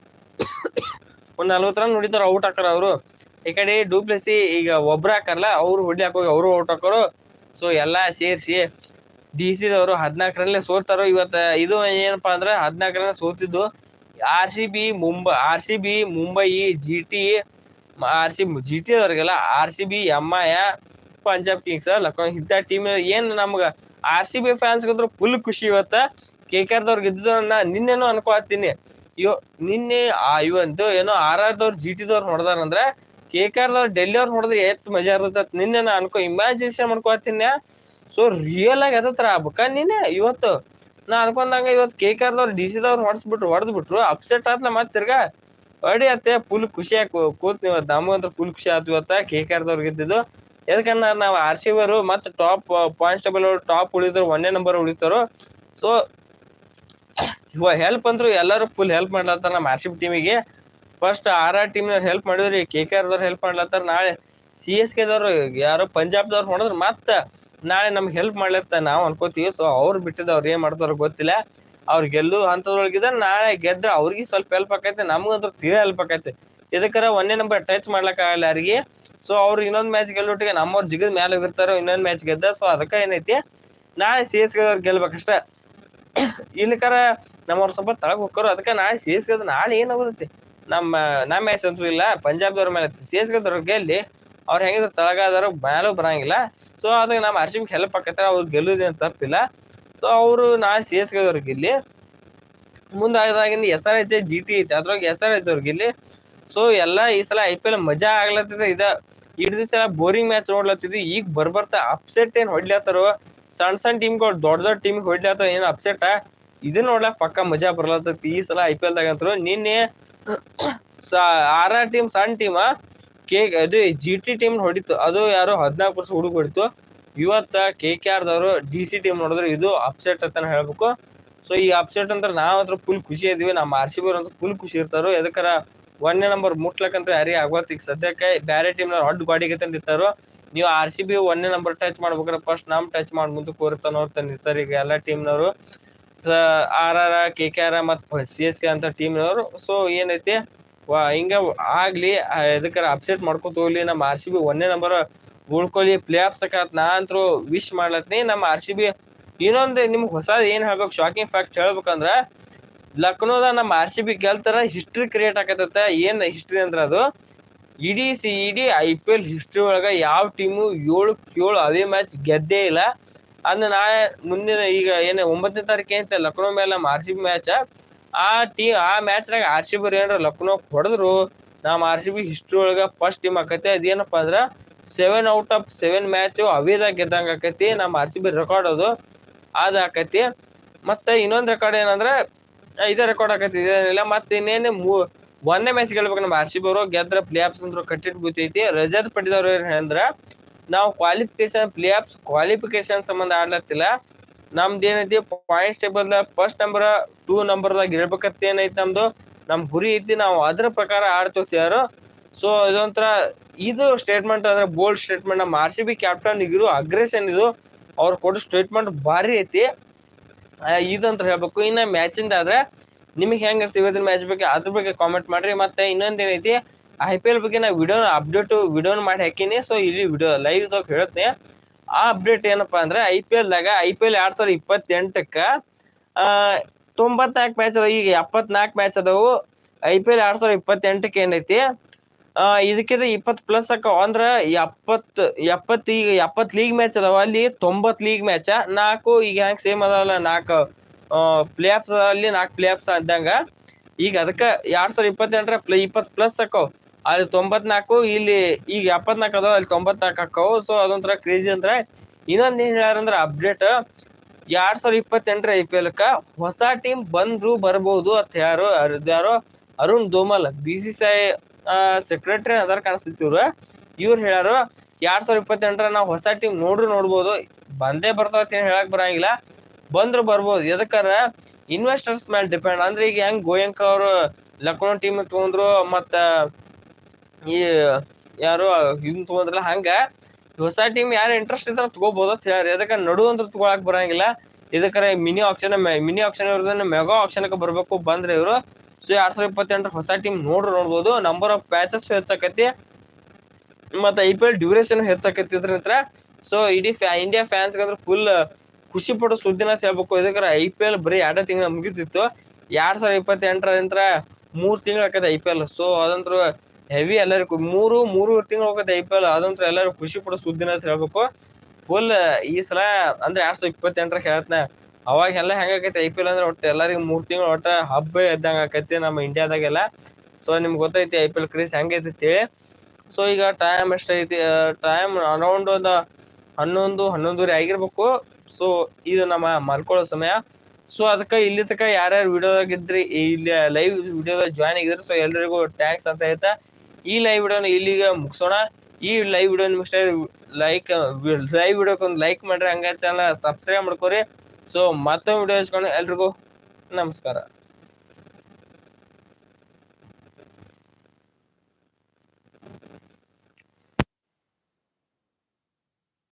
ಒಂದ್ ನಲ್ವತ್ತು ರನ್ ನೋಡಿದ್ರು ಔಟ್ ಹಾಕಾರ ಅವರು. ಈ ಕಡೆ ಡೂಪ್ಲೆಸಿ ಈಗ ಒಬ್ರು ಹಾಕಾರಲ್ಲ ಅವ್ರು ಹೊಡ್ಲಿ ಹಾಕೋಗಿ ಅವರು ಔಟ್ ಹಾಕೋರು. ಸೊ ಎಲ್ಲಾ ಸೇರಿಸಿ ಡಿ ಸಿದವರು ಹದಿನಾಲ್ಕರಲ್ಲೇ ಸೋತಾರೋ ಇವತ್ತು, ಇದು ಏನಪ್ಪಾ ಅಂದ್ರೆ run ಸೋತಿದ್ದು R C B Mumbai R C B Mumbai G T R C G T ಅವ್ರಿಗೆಲ್ಲ R C B, M I, Punjab Kings Lucknow ಇಂಥ ಟೀಮ್ ಏನು ನಮ್ಗೆ ಆರ್ ಸಿ ಬಿ ಫ್ಯಾನ್ಸ್ ಗಂದ್ರು ಫುಲ್ ಖುಷಿ ಇವತ್ತು. ಕೆ ಕೆ ಆರ್ದವ್ರು ಗೆದ್ದಿದ್ದವ್ರು ನಾ ನಿನ್ನೆನೋ ಅನ್ಕೋತೀನಿ ಇವ್ ನಿನ್ನೆ ಇವಂತು ಏನೋ ಆರ್ ಆರ್ದವ್ರು ಜಿ ಟಿದವ್ರು ಹೊಡೆದಾರಂದ್ರೆ ಕೆ ಕೆ ಆರ್ದವ್ರು ಡೆಲ್ಲಿ ಅವ್ರು ಹೊಡೆದ್ರೆ ಎಷ್ಟು ಮಜಾ ಇರ್ತೈತೆ ನಿನ್ನೆ ಅನ್ಕೋ ಇಮ್ಯಾಜಿನೇಷನ್ ಮಾಡ್ಕೋತೀನಿ ಸೊ ರಿಯಲ್ ಆಗಿ ಅದತ್ರ ಆಗ್ಬೇಕ ನಿನ್ನೆ, ಇವತ್ತು? ನಾ ಅನ್ಕೊಂಡಂಗ ಇವತ್ತು ಕೆ ಕೆ ಆರ್ದವ್ರು ಡಿ ಸಿದವ್ರು ಹೊಡ್ಸ್ಬಿಟ್ರು, ಹೊಡೆದ್ಬಿಟ್ರು ಅಪ್ಸೆಟ್ ಆತ್ಲ ಮತ್ತೆ ತಿರ್ಗಾ ಹೊಡಿ ಅತ್ತೆ ಫುಲ್ ಖುಷಿಯಾಗಿ ಕೂತ್ ನೀವು ನಮಗಂತೂ ಫುಲ್ ಖುಷಿ ಆಯ್ತು ಇವತ್ತ ಕೆ ಕೆ ಆರ್ದವ್ರು ಗೆದ್ದಿದ್ದು. ನಾವು ಆರ್ ಸಿ ಅವರು ಮತ್ತು ಟಾಪ್ ಪಾಯಿಂಟ್ಸ್ ಟೇಬಲ್ ಟಾಪ್ ಉಳಿದ್ರು, ಒಂದೇ ನಂಬರ್ ಉಳಿತಾರೋ ಸೊ ಇವಾಗ ಹೆಲ್ಪ್ ಅಂದ್ರು ಎಲ್ಲರೂ ಫುಲ್ ಹೆಲ್ಪ್ ಮಾಡ್ಲತ್ತಾರ ನಮ್ಮ ಆರ್ ಸಿ ಬಿ ಟೀಮಿಗೆ ಫಸ್ಟ್ ಆರ್ ಆರ್ ಟೀಮ್ನವ್ರು ಹೆಲ್ಪ್ ಮಾಡಿದ್ರಿ ಕೆ ಕೆ ಆರ್ದವ್ರು ಹೆಲ್ಪ್ ಮಾಡ್ಲತ್ತಾರ. ನಾಳೆ ಸಿ ಎಸ್ ಕೆದವ್ರು ಯಾರೋ ಪಂಜಾಬ್ದವ್ರು ಹೊಡೆದ್ರು, ಮತ್ತೆ ನಾಳೆ ನಮ್ಗೆ ಹೆಲ್ಪ್ ಮಾಡ್ಲತ್ತ ನಾವು ಅನ್ಕೋತೀವಿ. ಸೊ ಅವ್ರು ಬಿಟ್ಟಿದ್ದು ಅವ್ರು ಏನು ಮಾಡ್ತಾರೋ ಗೊತ್ತಿಲ್ಲ. ಅವ್ರು ಗೆಲ್ಲು ಹಂತದೊಳಗಿದ ನಾಳೆ ಗೆದ್ರ ಅವ್ರಿಗೆ ಸ್ವಲ್ಪ ಹೆಲ್ಪ್ ಆಕೈತೆ ನಮ್ಗಂತೂ ತೀರಾ ಹೆಲ್ಪ್ ಆಕೈತೆ. ಇದಕ್ಕರ ಒಂದೇ ನಂಬರ್ ಟಚ್ ಮಾಡ್ಲಕ್ ಆಗಲ್ಲ ಯಾರಿಗೆ. ಸೊ ಅವ್ರು ಇನ್ನೊಂದ್ ಮ್ಯಾಚ್ ಗೆಲ್ಲೊಟ್ಟಿಗೆ ನಮ್ಮವ್ರು ಜಿಗದ್ ಮೇಲೆ ಹೋಗಿರ್ತಾರೋ, ಇನ್ನೊಂದ್ ಮ್ಯಾಚ್ ಗೆದ್ದ. ಸೊ ಅದಕ್ಕೆ ಏನೈತಿ? ನಾಳೆ ಸಿ ಎಸ್ ಕೆ ಗೆಲ್ಬೇಕಷ್ಟ. ಇಲ್ಲಿಕರ ನಮ್ಮವ್ರು ಸ್ವಲ್ಪ ತಳಗ್ ಹೋಗ್ಕರು ಅದಕ್ಕೆ ನಾಳೆ ಸಿ ಎಸ್ ಕೆ ನಾಳೆ ಏನಾಗುತ್ತೆ ನಮ್ಮ ನಮ್ಮ ಮ್ಯಾಚ್ ಅಂತೂ ಇಲ್ಲ. ಪಂಜಾಬ್ದವ್ರ ಮೇಲೆ ಸಿ ಎಸ್ ಗೆಲ್ಲಿ ಅವ್ರು ಹೆಂಗಿದ್ರು ತಳಗಾದಾರ ಮ್ಯಾಲೂ ಬರಂಗಿಲ್ಲ. ಸೊ ಅದಕ್ಕೆ ನಮ್ಮ ಅರ್ಶಿಮ್ಗೆ ಹೆಲ್ಪ್ ಆಕೈತೆ. ಅವ್ರು ಗೆಲ್ಲುದೇನು ತಪ್ಪಿಲ್ಲ. ಸೊ ಅವರು ನಾ ಸಿ ಎಸ್ ಗೆಲ್ಲಿ ಮುಂದೆ S R H G T ಐತೆ. ಅದ್ರೊಳಗೆ ಎಸ್ ಆರ್ ಎಚ್ ಅವ್ರಿಗೆ ಇಲ್ಲಿ. ಸೊ ಎಲ್ಲ ಈ ಸಲ ಐ ಪಿ ಎಲ್ ಮಜಾ ಆಗ್ಲತ್ತಿದೆ. ಇದ ಇಡ್ ದಿವಸ ಬೋರಿಂಗ್ ಮ್ಯಾಚ್ ನೋಡ್ಲತ್ತಿದ್ವಿ ಈಗ ಬರ್ಬರ್ತಾ ಅಪ್ಸೆಟ್ ಏನು ಹೊಡ್ಲತ್ತಾರೋ ಸಣ್ಣ ಸಣ್ಣ ಟೀಮ್ಗಳು ದೊಡ್ಡ ದೊಡ್ಡ ಟೀಮ್ಗೆ ಹೊಡ್ಲತ್ತಾರ ಏನು ಅಪ್ಸೆಟ್ ಇದನ್ನ ನೋಡ್ಲಾಕ ಪಕ್ಕ ಮಜಾ ಬರ್ಲತ್ತೈತಿ. ಈ ಸಲ ಐ ಪಿ ಎಲ್ ದಾಗಂತರು ನಿನ್ನೆ ಆರ್ ಆರ್ ಟೀಮ್ ಸಣ್ಣ ಟೀಮ ಕೆ ಅದು ಜಿ ಟಿ ಟೀಮ್ ಹೊಡಿತು. ಅದು ಯಾರೋ ಹದಿನಾಲ್ಕು ವರ್ಷ ಹುಡುಗ ಹೊಡಿತು. ಇವತ್ತ ಕೆ ಕೆ ಆರ್ದವರು ಡಿ ಸಿ ಟೀಮ್ ನೋಡಿದ್ರೆ ಇದು ಅಪ್ಸೆಟ್ ಅಂತ ಹೇಳ್ಬೇಕು. ಸೊ ಈ ಅಪ್ಸೆಟ್ ಅಂದ್ರೆ ನಾವ್ ಹತ್ರ ಫುಲ್ ಖುಷಿ ಇದೀವಿ. ನಮ್ಮ ಆರ್ ಸಿ ಬಿ ಅಂತ ಫುಲ್ ಖುಷಿ ಇರ್ತಾರೋ ಎದಕ್ಕಾರ ಒಂದನೇ ನಂಬರ್ ಮುಟ್ಲಕ್ಕಂತ ಯಾರಿಗೆ ಆಗ್ವತ್ ಈಗ ಸದ್ಯಕ್ಕೆ ಬೇರೆ ಟೀಮ್ ಹೊಡ್ ಬಾಡಿಗೆ ತಂದಿರ್ತಾರೋ ನೀವು ಆರ್ ಸಿ ಬಿ ಒಂದನೇ ನಂಬರ್ ಟಚ್ ಮಾಡ್ಬೇಕಾರೆ ಫಸ್ಟ್ ನಮ್ಮ ಟಚ್ ಮಾಡಿ ಮುಂದೆ ಕೋರ್ತಾನ ತಂದಿರ್ತಾರೆ ಈಗ ಎಲ್ಲ ಟೀಮ್ನವರು R R K K R ಮತ್ತು ಸಿ ಎಸ್ ಕೆ ಅಂತ ಟೀಮ್ನವರು ಸೊ ಏನೈತಿ? ವಾ, ಹಿಂಗೆ ಆಗಲಿ ಎದಕ್ಕಾರ ಅಪ್ಸೆಟ್ ಮಾಡ್ಕೊತ ಹೋಗ್ಲಿ. ನಮ್ಮ ಆರ್ ಸಿ ಬಿ ಒಂದನೇ ನಂಬರ್ ಉಳ್ಕೊಳ್ಳಿ ಪ್ಲೇ ಆಫ್ ತಕತ್ ನಾ ಅಂತೂ ವಿಶ್ ಮಾಡ್ಲತ್ನಿ. ನಮ್ಮ ಆರ್ ಸಿ ಬಿ ಇನ್ನೊಂದು ನಿಮ್ಗೆ ಹೊಸ ಏನು ಹೇಳ್ಬೇಕು ಶಾಕಿಂಗ್ ಫ್ಯಾಕ್ಟ್ ಹೇಳ್ಬೇಕಂದ್ರೆ, ಲಕ್ನೋದ ನಮ್ಮ ಆರ್ ಸಿ ಬಿ ಗೆಲ್ತಾರ ಹಿಸ್ಟ್ರಿ ಕ್ರಿಯೇಟ್ ಆಗತ್ತ ಏನು ಹಿಸ್ಟ್ರಿ ಅಂದ್ರೆ ಅದು, ಇಡೀ ಸಿ ಇಡೀ ಐ ಪಿ ಎಲ್ ಹಿಸ್ಟ್ರಿ ಒಳಗ ಯಾವ ಟೀಮು ಏಳು ಏಳು ಅದೇ ಮ್ಯಾಚ್ ಗೆದ್ದೇ ಇಲ್ಲ. ಅಂದ್ರೆ ನಾ ಮುಂದಿನ ಈಗ ಏನು ಒಂಬತ್ತನೇ ತಾರೀಕು ಏನಂತೆ ಲಕ್ನೋ ಮೇಲೆ ನಮ್ಮ ಆರ್ ಸಿ ಬಿ ಮ್ಯಾಚ್ ಆ ಟೀಮ್ ಆ ಮ್ಯಾಚ್ನಾಗ ಆರ್ ಸಿ ಬಿ ಏನಾರ ಲಕ್ನೋ ಹೊಡೆದ್ರು, ನಮ್ಮ ಆರ್ ಸಿ ಬಿ ಹಿಸ್ಟ್ರಿ ಒಳಗೆ ಫಸ್ಟ್ ಟೀಮ್ ಆಕತ್ತೆ. ಅದೇನಪ್ಪ ಅಂದ್ರೆ seven out of seven match ಅವೇದಾಗ ಗೆದ್ದಂಗೆ ಆಕೈತಿ, ನಮ್ಮ ಆರ್ ಸಿ ಬಿ ರೆಕಾರ್ಡ್ ಅದು ಅದು ಆಕೈತಿ. ಮತ್ತು ಇನ್ನೊಂದು ರೆಕಾರ್ಡ್ ಏನಂದ್ರೆ ಇದೇ ರೆಕಾರ್ಡ್ ಆಕೈತಿ, ಇದೇನಿಲ್ಲ. ಮತ್ತು ಇನ್ನೇನು ಮೂ ಒಂದನೇ ಮ್ಯಾಚ್ ಗೆಲ್ಬೇಕು ನಮ್ಮ ಆರ್ ಸಿ ಬಿ ಅವರು, ಗೆದ್ರೆ ಪ್ಲೇ ಆಫ್ಸ್ ಅಂದ್ರೆ ಕಟ್ಟಿಟ್ಟು ಬೀತೈತಿ ರಜತ್ ಪಡೆದವ್ರು ಏನು ಅಂದ್ರೆ ನಾವು ಕ್ವಾಲಿಫಿಕೇಶನ್ ಪ್ಲೇ ಆಫ್ಸ್ ಕ್ವಾಲಿಫಿಕೇಶನ್ ಸಂಬಂಧ ಆಡ್ಲತ್ತಿಲ್ಲ. ನಮ್ದು ಏನೈತಿ points table first number two ನಂಬರ್ದಾಗ ಇರ್ಬೇಕಂತ ಏನೈತಿ ನಮ್ದು. ನಮ್ ಗುರಿ ಐತಿ, ನಾವು ಅದ್ರ ಪ್ರಕಾರ ಆಡ್ತೀವಿ ಯಾರು ಸೊ ಇದೊಂಥರ, ಇದು ಸ್ಟೇಟ್ಮೆಂಟ್ ಅಂದ್ರೆ ಬೋಲ್ಡ್ ಸ್ಟೇಟ್ಮೆಂಟ್ ನಮ್ಮ ಆರ್ ಸಿ ಬಿ ಕ್ಯಾಪ್ಟನ್ ಇರೋ ಅಗ್ರೆಷನ್ ಇದು. ಅವ್ರು ಕೊಡೋ ಸ್ಟೇಟ್ಮೆಂಟ್ ಭಾರಿ ಐತಿ. ಇದಂತ ಹೇಳ್ಬೇಕು. ಇನ್ನ ಮ್ಯಾಚಿಂದ ಆದ್ರೆ, ನಿಮಗೆ ಹೆಂಗೆ ಇವತ್ತಿನ ಮ್ಯಾಚ್ ಬಗ್ಗೆ? ಅದ್ರ ಬಗ್ಗೆ ಕಾಮೆಂಟ್ ಮಾಡಿರಿ. ಮತ್ತೆ ಇನ್ನೊಂದು ಏನೈತಿ ಐ ಪಿ ಎಲ್ ಬಗ್ಗೆ ನಾ ವಿಡಿಯೋ ಅಪ್ಡೇಟ್ ವಿಡಿಯೋನ ಮಾಡಿ ಹಾಕೀನಿ. ಸೊ ಇಲ್ಲಿ ವಿಡಿಯೋ ಲೈವ್ ದಾಗ ಹೇಳ್ತೀನಿ. ಆ ಅಪ್ಡೇಟ್ ಏನಪ್ಪಾ ಅಂದ್ರೆ ಐ ಪಿ ಎಲ್ದಾಗ ಐ ಪಿ ಎಲ್ ಎರಡ್ ಸಾವಿರದ ಇಪ್ಪತ್ತೆಂಟಕ್ಕೆ ತೊಂಬತ್ನಾಲ್ಕು ಮ್ಯಾಚ್ ಅದಾವ. ಈಗ ಎಪ್ಪತ್ನಾಲ್ಕು ಮ್ಯಾಚ್ ಅದಾವು. ಐ ಪಿ ಎಲ್ ಎರಡ್ ಸಾವಿರದ ಇಪ್ಪತ್ತೆಂಟಕ್ಕೆ ಏನೈತಿ? ಇದಕ್ಕಿಂತ ಇಪ್ಪತ್ತು ಪ್ಲಸ್ ಅಕ್ಕ, ಅಂದ್ರ ಎಪ್ಪತ್ತು ಎಪ್ಪತ್ತು ಈಗ, ಎಪ್ಪತ್ತು ಲೀಗ್ ಮ್ಯಾಚ್ ಅದಾವ. ಅಲ್ಲಿ ತೊಂಬತ್ ಲೀಗ್ ಮ್ಯಾಚ ನಾಲ್ಕು ಈಗ ಹೆಂಗೆ ಸೇಮ್ ಅದಾವಲ್ಲ, ನಾಲ್ಕು ಪ್ಲೇ ಆಫ್ಸ್ ಅಲ್ಲಿ, ನಾಲ್ಕು ಪ್ಲೇ ಆಫ್ಸ್ ಇದ್ದಂಗ. ಈಗ ಅದಕ್ಕೆ ಎರಡು ಸಾವಿರದ ಇಪ್ಪತ್ತೆಂಟರ ಪ್ಲೇ, ಇಪ್ಪತ್ತು ಪ್ಲಸ್ ಅಕ್ಕ ಅಲ್ಲಿ ತೊಂಬತ್ನಾಲ್ಕು, ಇಲ್ಲಿ ಈಗ ಎಪ್ಪತ್ನಾಲ್ಕು ಅದಾವ, ಅಲ್ಲಿ ತೊಂಬತ್ನಾಲ್ಕು ಅಕ್ಕವು. ಸೊ ಅದೊಂಥರ ಕ್ರೇಜಿ ಅಂದ್ರೆ, ಇನ್ನೊಂದು ಏನು ಹೇಳ್ಯಾರಂದ್ರೆ ಅಪ್ಡೇಟ್ ಎರಡು ಸಾವಿರದ ಇಪ್ಪತ್ತೆಂಟರ ಐ ಪಿ ಎಲ್ ಕ ಹೊಸ ಟೀಮ್ ಬಂದ್ರು ಬರ್ಬೋದು ಅಂತ ಯಾರು, ಯಾರೋ? Arun Dhumal B C C I secretary ಅದಾರ ಕಾಣಿಸ್ತೈತಿ ಇವ್ರು. ಇವ್ರು ಹೇಳ್ಯಾರು ಎರಡ್ ಸಾವಿರದ ಇಪ್ಪತ್ತೆಂಟರ ನಾವು ಹೊಸ ಟೀಮ್ ನೋಡ್ರು ನೋಡ್ಬೋದು. ಬಂದೇ ಬರ್ತಾವ ಅಂತ ಹೇಳಕ್ ಬರಂಗಿಲ್ಲ. ಬಂದ್ರು ಬರ್ಬೋದು. ಎದಕ್ಕಾರ ಇನ್ವೆಸ್ಟರ್ಸ್ ಮೇಲೆ ಡಿಪೆಂಡ್ ಅಂದ್ರೆ ಈಗ ಹೆಂಗ್ ಗೋಯಂಕ ಅವರು ಲಕ್ನೋ ಟೀಮ್ ತಗೊಂಡ್ರು, ಮತ್ತ ಈ ಯಾರು ಹಿಂಗ್ ತಗೊಂಡ್ರಲ್ಲ ಹಂಗ. ಹೊಸ ಟೀಮ್ ಯಾರು ಇಂಟ್ರೆಸ್ಟ್ ಇದ್ರೆ ತಗೋಬಹುದು ಅಂತ ಹೇಳ್ಯಾರ ಎದಕ್ಕ ನಡು ಅಂದ್ರೆ ತಗೊಳಕ್ ಬರಂಗಿಲ್ಲ. ಇದಕ್ಕರ ಮಿನಿ ಆಪ್ಷನ್ ಮಿನಿ ಆಪ್ಷನ್ ಇರೋದನ್ನ ಮೆಗಾ ಆಪ್ಷನ್ ಬರ್ಬೇಕು ಬಂದ್ರೆ ಇವರು. ಸೊ ಎರಡ್ ಸಾವಿರದ ಇಪ್ಪತ್ತೆಂಟರ ಹೊಸ ಟೀಮ್ ನೋಡ್ರಿ ನೋಡ್ಬೋದು. ನಂಬರ್ ಆಫ್ ಪ್ಯಾಚಸ್ ಹೆಚ್ಚಾಕತಿ. ಮತ್ತು ಐ ಪಿ ಎಲ್ ಡ್ಯೂರೇಷನ್ ಹೆಚ್ಚಾಕತಿ ಇದ್ರಂತ್ರ ಸೊ ಇಡೀ ಫ್ಯಾ ಇಂಡಿಯಾ ಫ್ಯಾನ್ಸ್ ಅಂದ್ರೆ ಫುಲ್ ಖುಷಿ ಪಡೋ ಸುದ್ದಿನ ಹೇಳ್ಬೇಕು. ಇದಕ್ಕೆ ಐ ಪಿ ಎಲ್ ಬರೀ ಎರಡು ತಿಂಗಳ ಮುಗಿತಿತ್ತು. ಎರಡು ಸಾವಿರದ ಇಪ್ಪತ್ತೆಂಟರಿಂದ ಮೂರು ತಿಂಗಳು ಆಕೈತೆ ಐ ಪಿ ಎಲ್ ಸೊ ಅದಂತ್ರ ಹೆವಿ ಎಲ್ಲರಿಗೂ. ಮೂರು ಮೂರು ತಿಂಗಳು ಹೋಗುತ್ತೆ ಐ ಪಿ ಎಲ್ ಅದಂತ್ರ ಎಲ್ಲರೂ ಖುಷಿ ಪಡೋ ಸುದ್ದಿನ ಹೇಳ್ಬೇಕು. ಫುಲ್ ಈ ಸಲ ಅಂದ್ರೆ ಎರಡು ಸಾವಿರದ ಇಪ್ಪತ್ತೆಂಟರ ಹೇಳ್ತನ. ಅವಾಗ ಎಲ್ಲ ಹೆಂಗಾಕೈತಿ, ಐ ಪಿ ಎಲ್ ಅಂದ್ರೆ ಒಟ್ಟು ಎಲ್ಲರಿಗೂ ಮೂರು ತಿಂಗಳು ಒಟ್ಟು ಹಬ್ಬ ಇದ್ದಂಗ ಆಕೈತಿ ನಮ್ಮ ಇಂಡಿಯಾದಾಗೆಲ್ಲ. ಸೊ ನಿಮ್ಗೆ ಗೊತ್ತೈತಿ, ಐ ಪಿ ಎಲ್ ಕ್ರೇಜ್ ಹೆಂಗೈತಿ ಅಂತೇಳಿ. ಸೊ ಈಗ ಟೈಮ್ ಎಷ್ಟೈತಿ ಟೈಮ್ ಅರೌಂಡ್ ಒಂದು ಹನ್ನೊಂದು, ಹನ್ನೊಂದುವರೆ ಆಗಿರ್ಬೇಕು. ಸೊ ಇದು ನಮ್ಮ ಮಲ್ಕೊಳ್ಳೋ ಸಮಯ. ಸೊ ಅದಕ್ಕೆ ಇಲ್ಲಿ ತನಕ ಯಾರ್ಯಾರು ವಿಡಿಯೋದಾಗ ಇದ್ರಿ ಇಲ್ಲಿ ಲೈವ್ ವಿಡಿಯೋದಾಗ ಜಾಯ್ನ್ ಆಗಿದ್ರಿ ಸೊ ಎಲ್ಲರಿಗೂ ಥ್ಯಾಂಕ್ಸ್ ಅಂತ ಹೇಳ್ತಾ, ಈ ಲೈವ್ ವಿಡಿಯೋನ ಇಲ್ಲಿಗೆ ಮುಗಿಸೋಣ. ಈ ಲೈವ್ ವಿಡಿಯೋ ಇಷ್ಟ ಲೈಕ್ ಲೈವ್ ವಿಡಿಯೋಕ್ಕೆ ಒಂದು ಲೈಕ್ ಮಾಡ್ರಿ ಹಂಗೆ ಚಾನಲ್ ಸಬ್ಸ್ಕ್ರೈಬ್ ಮಾಡ್ಕೊರಿ. ಸೊ ಮತ್ತೆ ವಿಡಿಯೋ ಹಚ್ಕೊಂಡು ಎಲ್ರಿಗೂ ನಮಸ್ಕಾರ.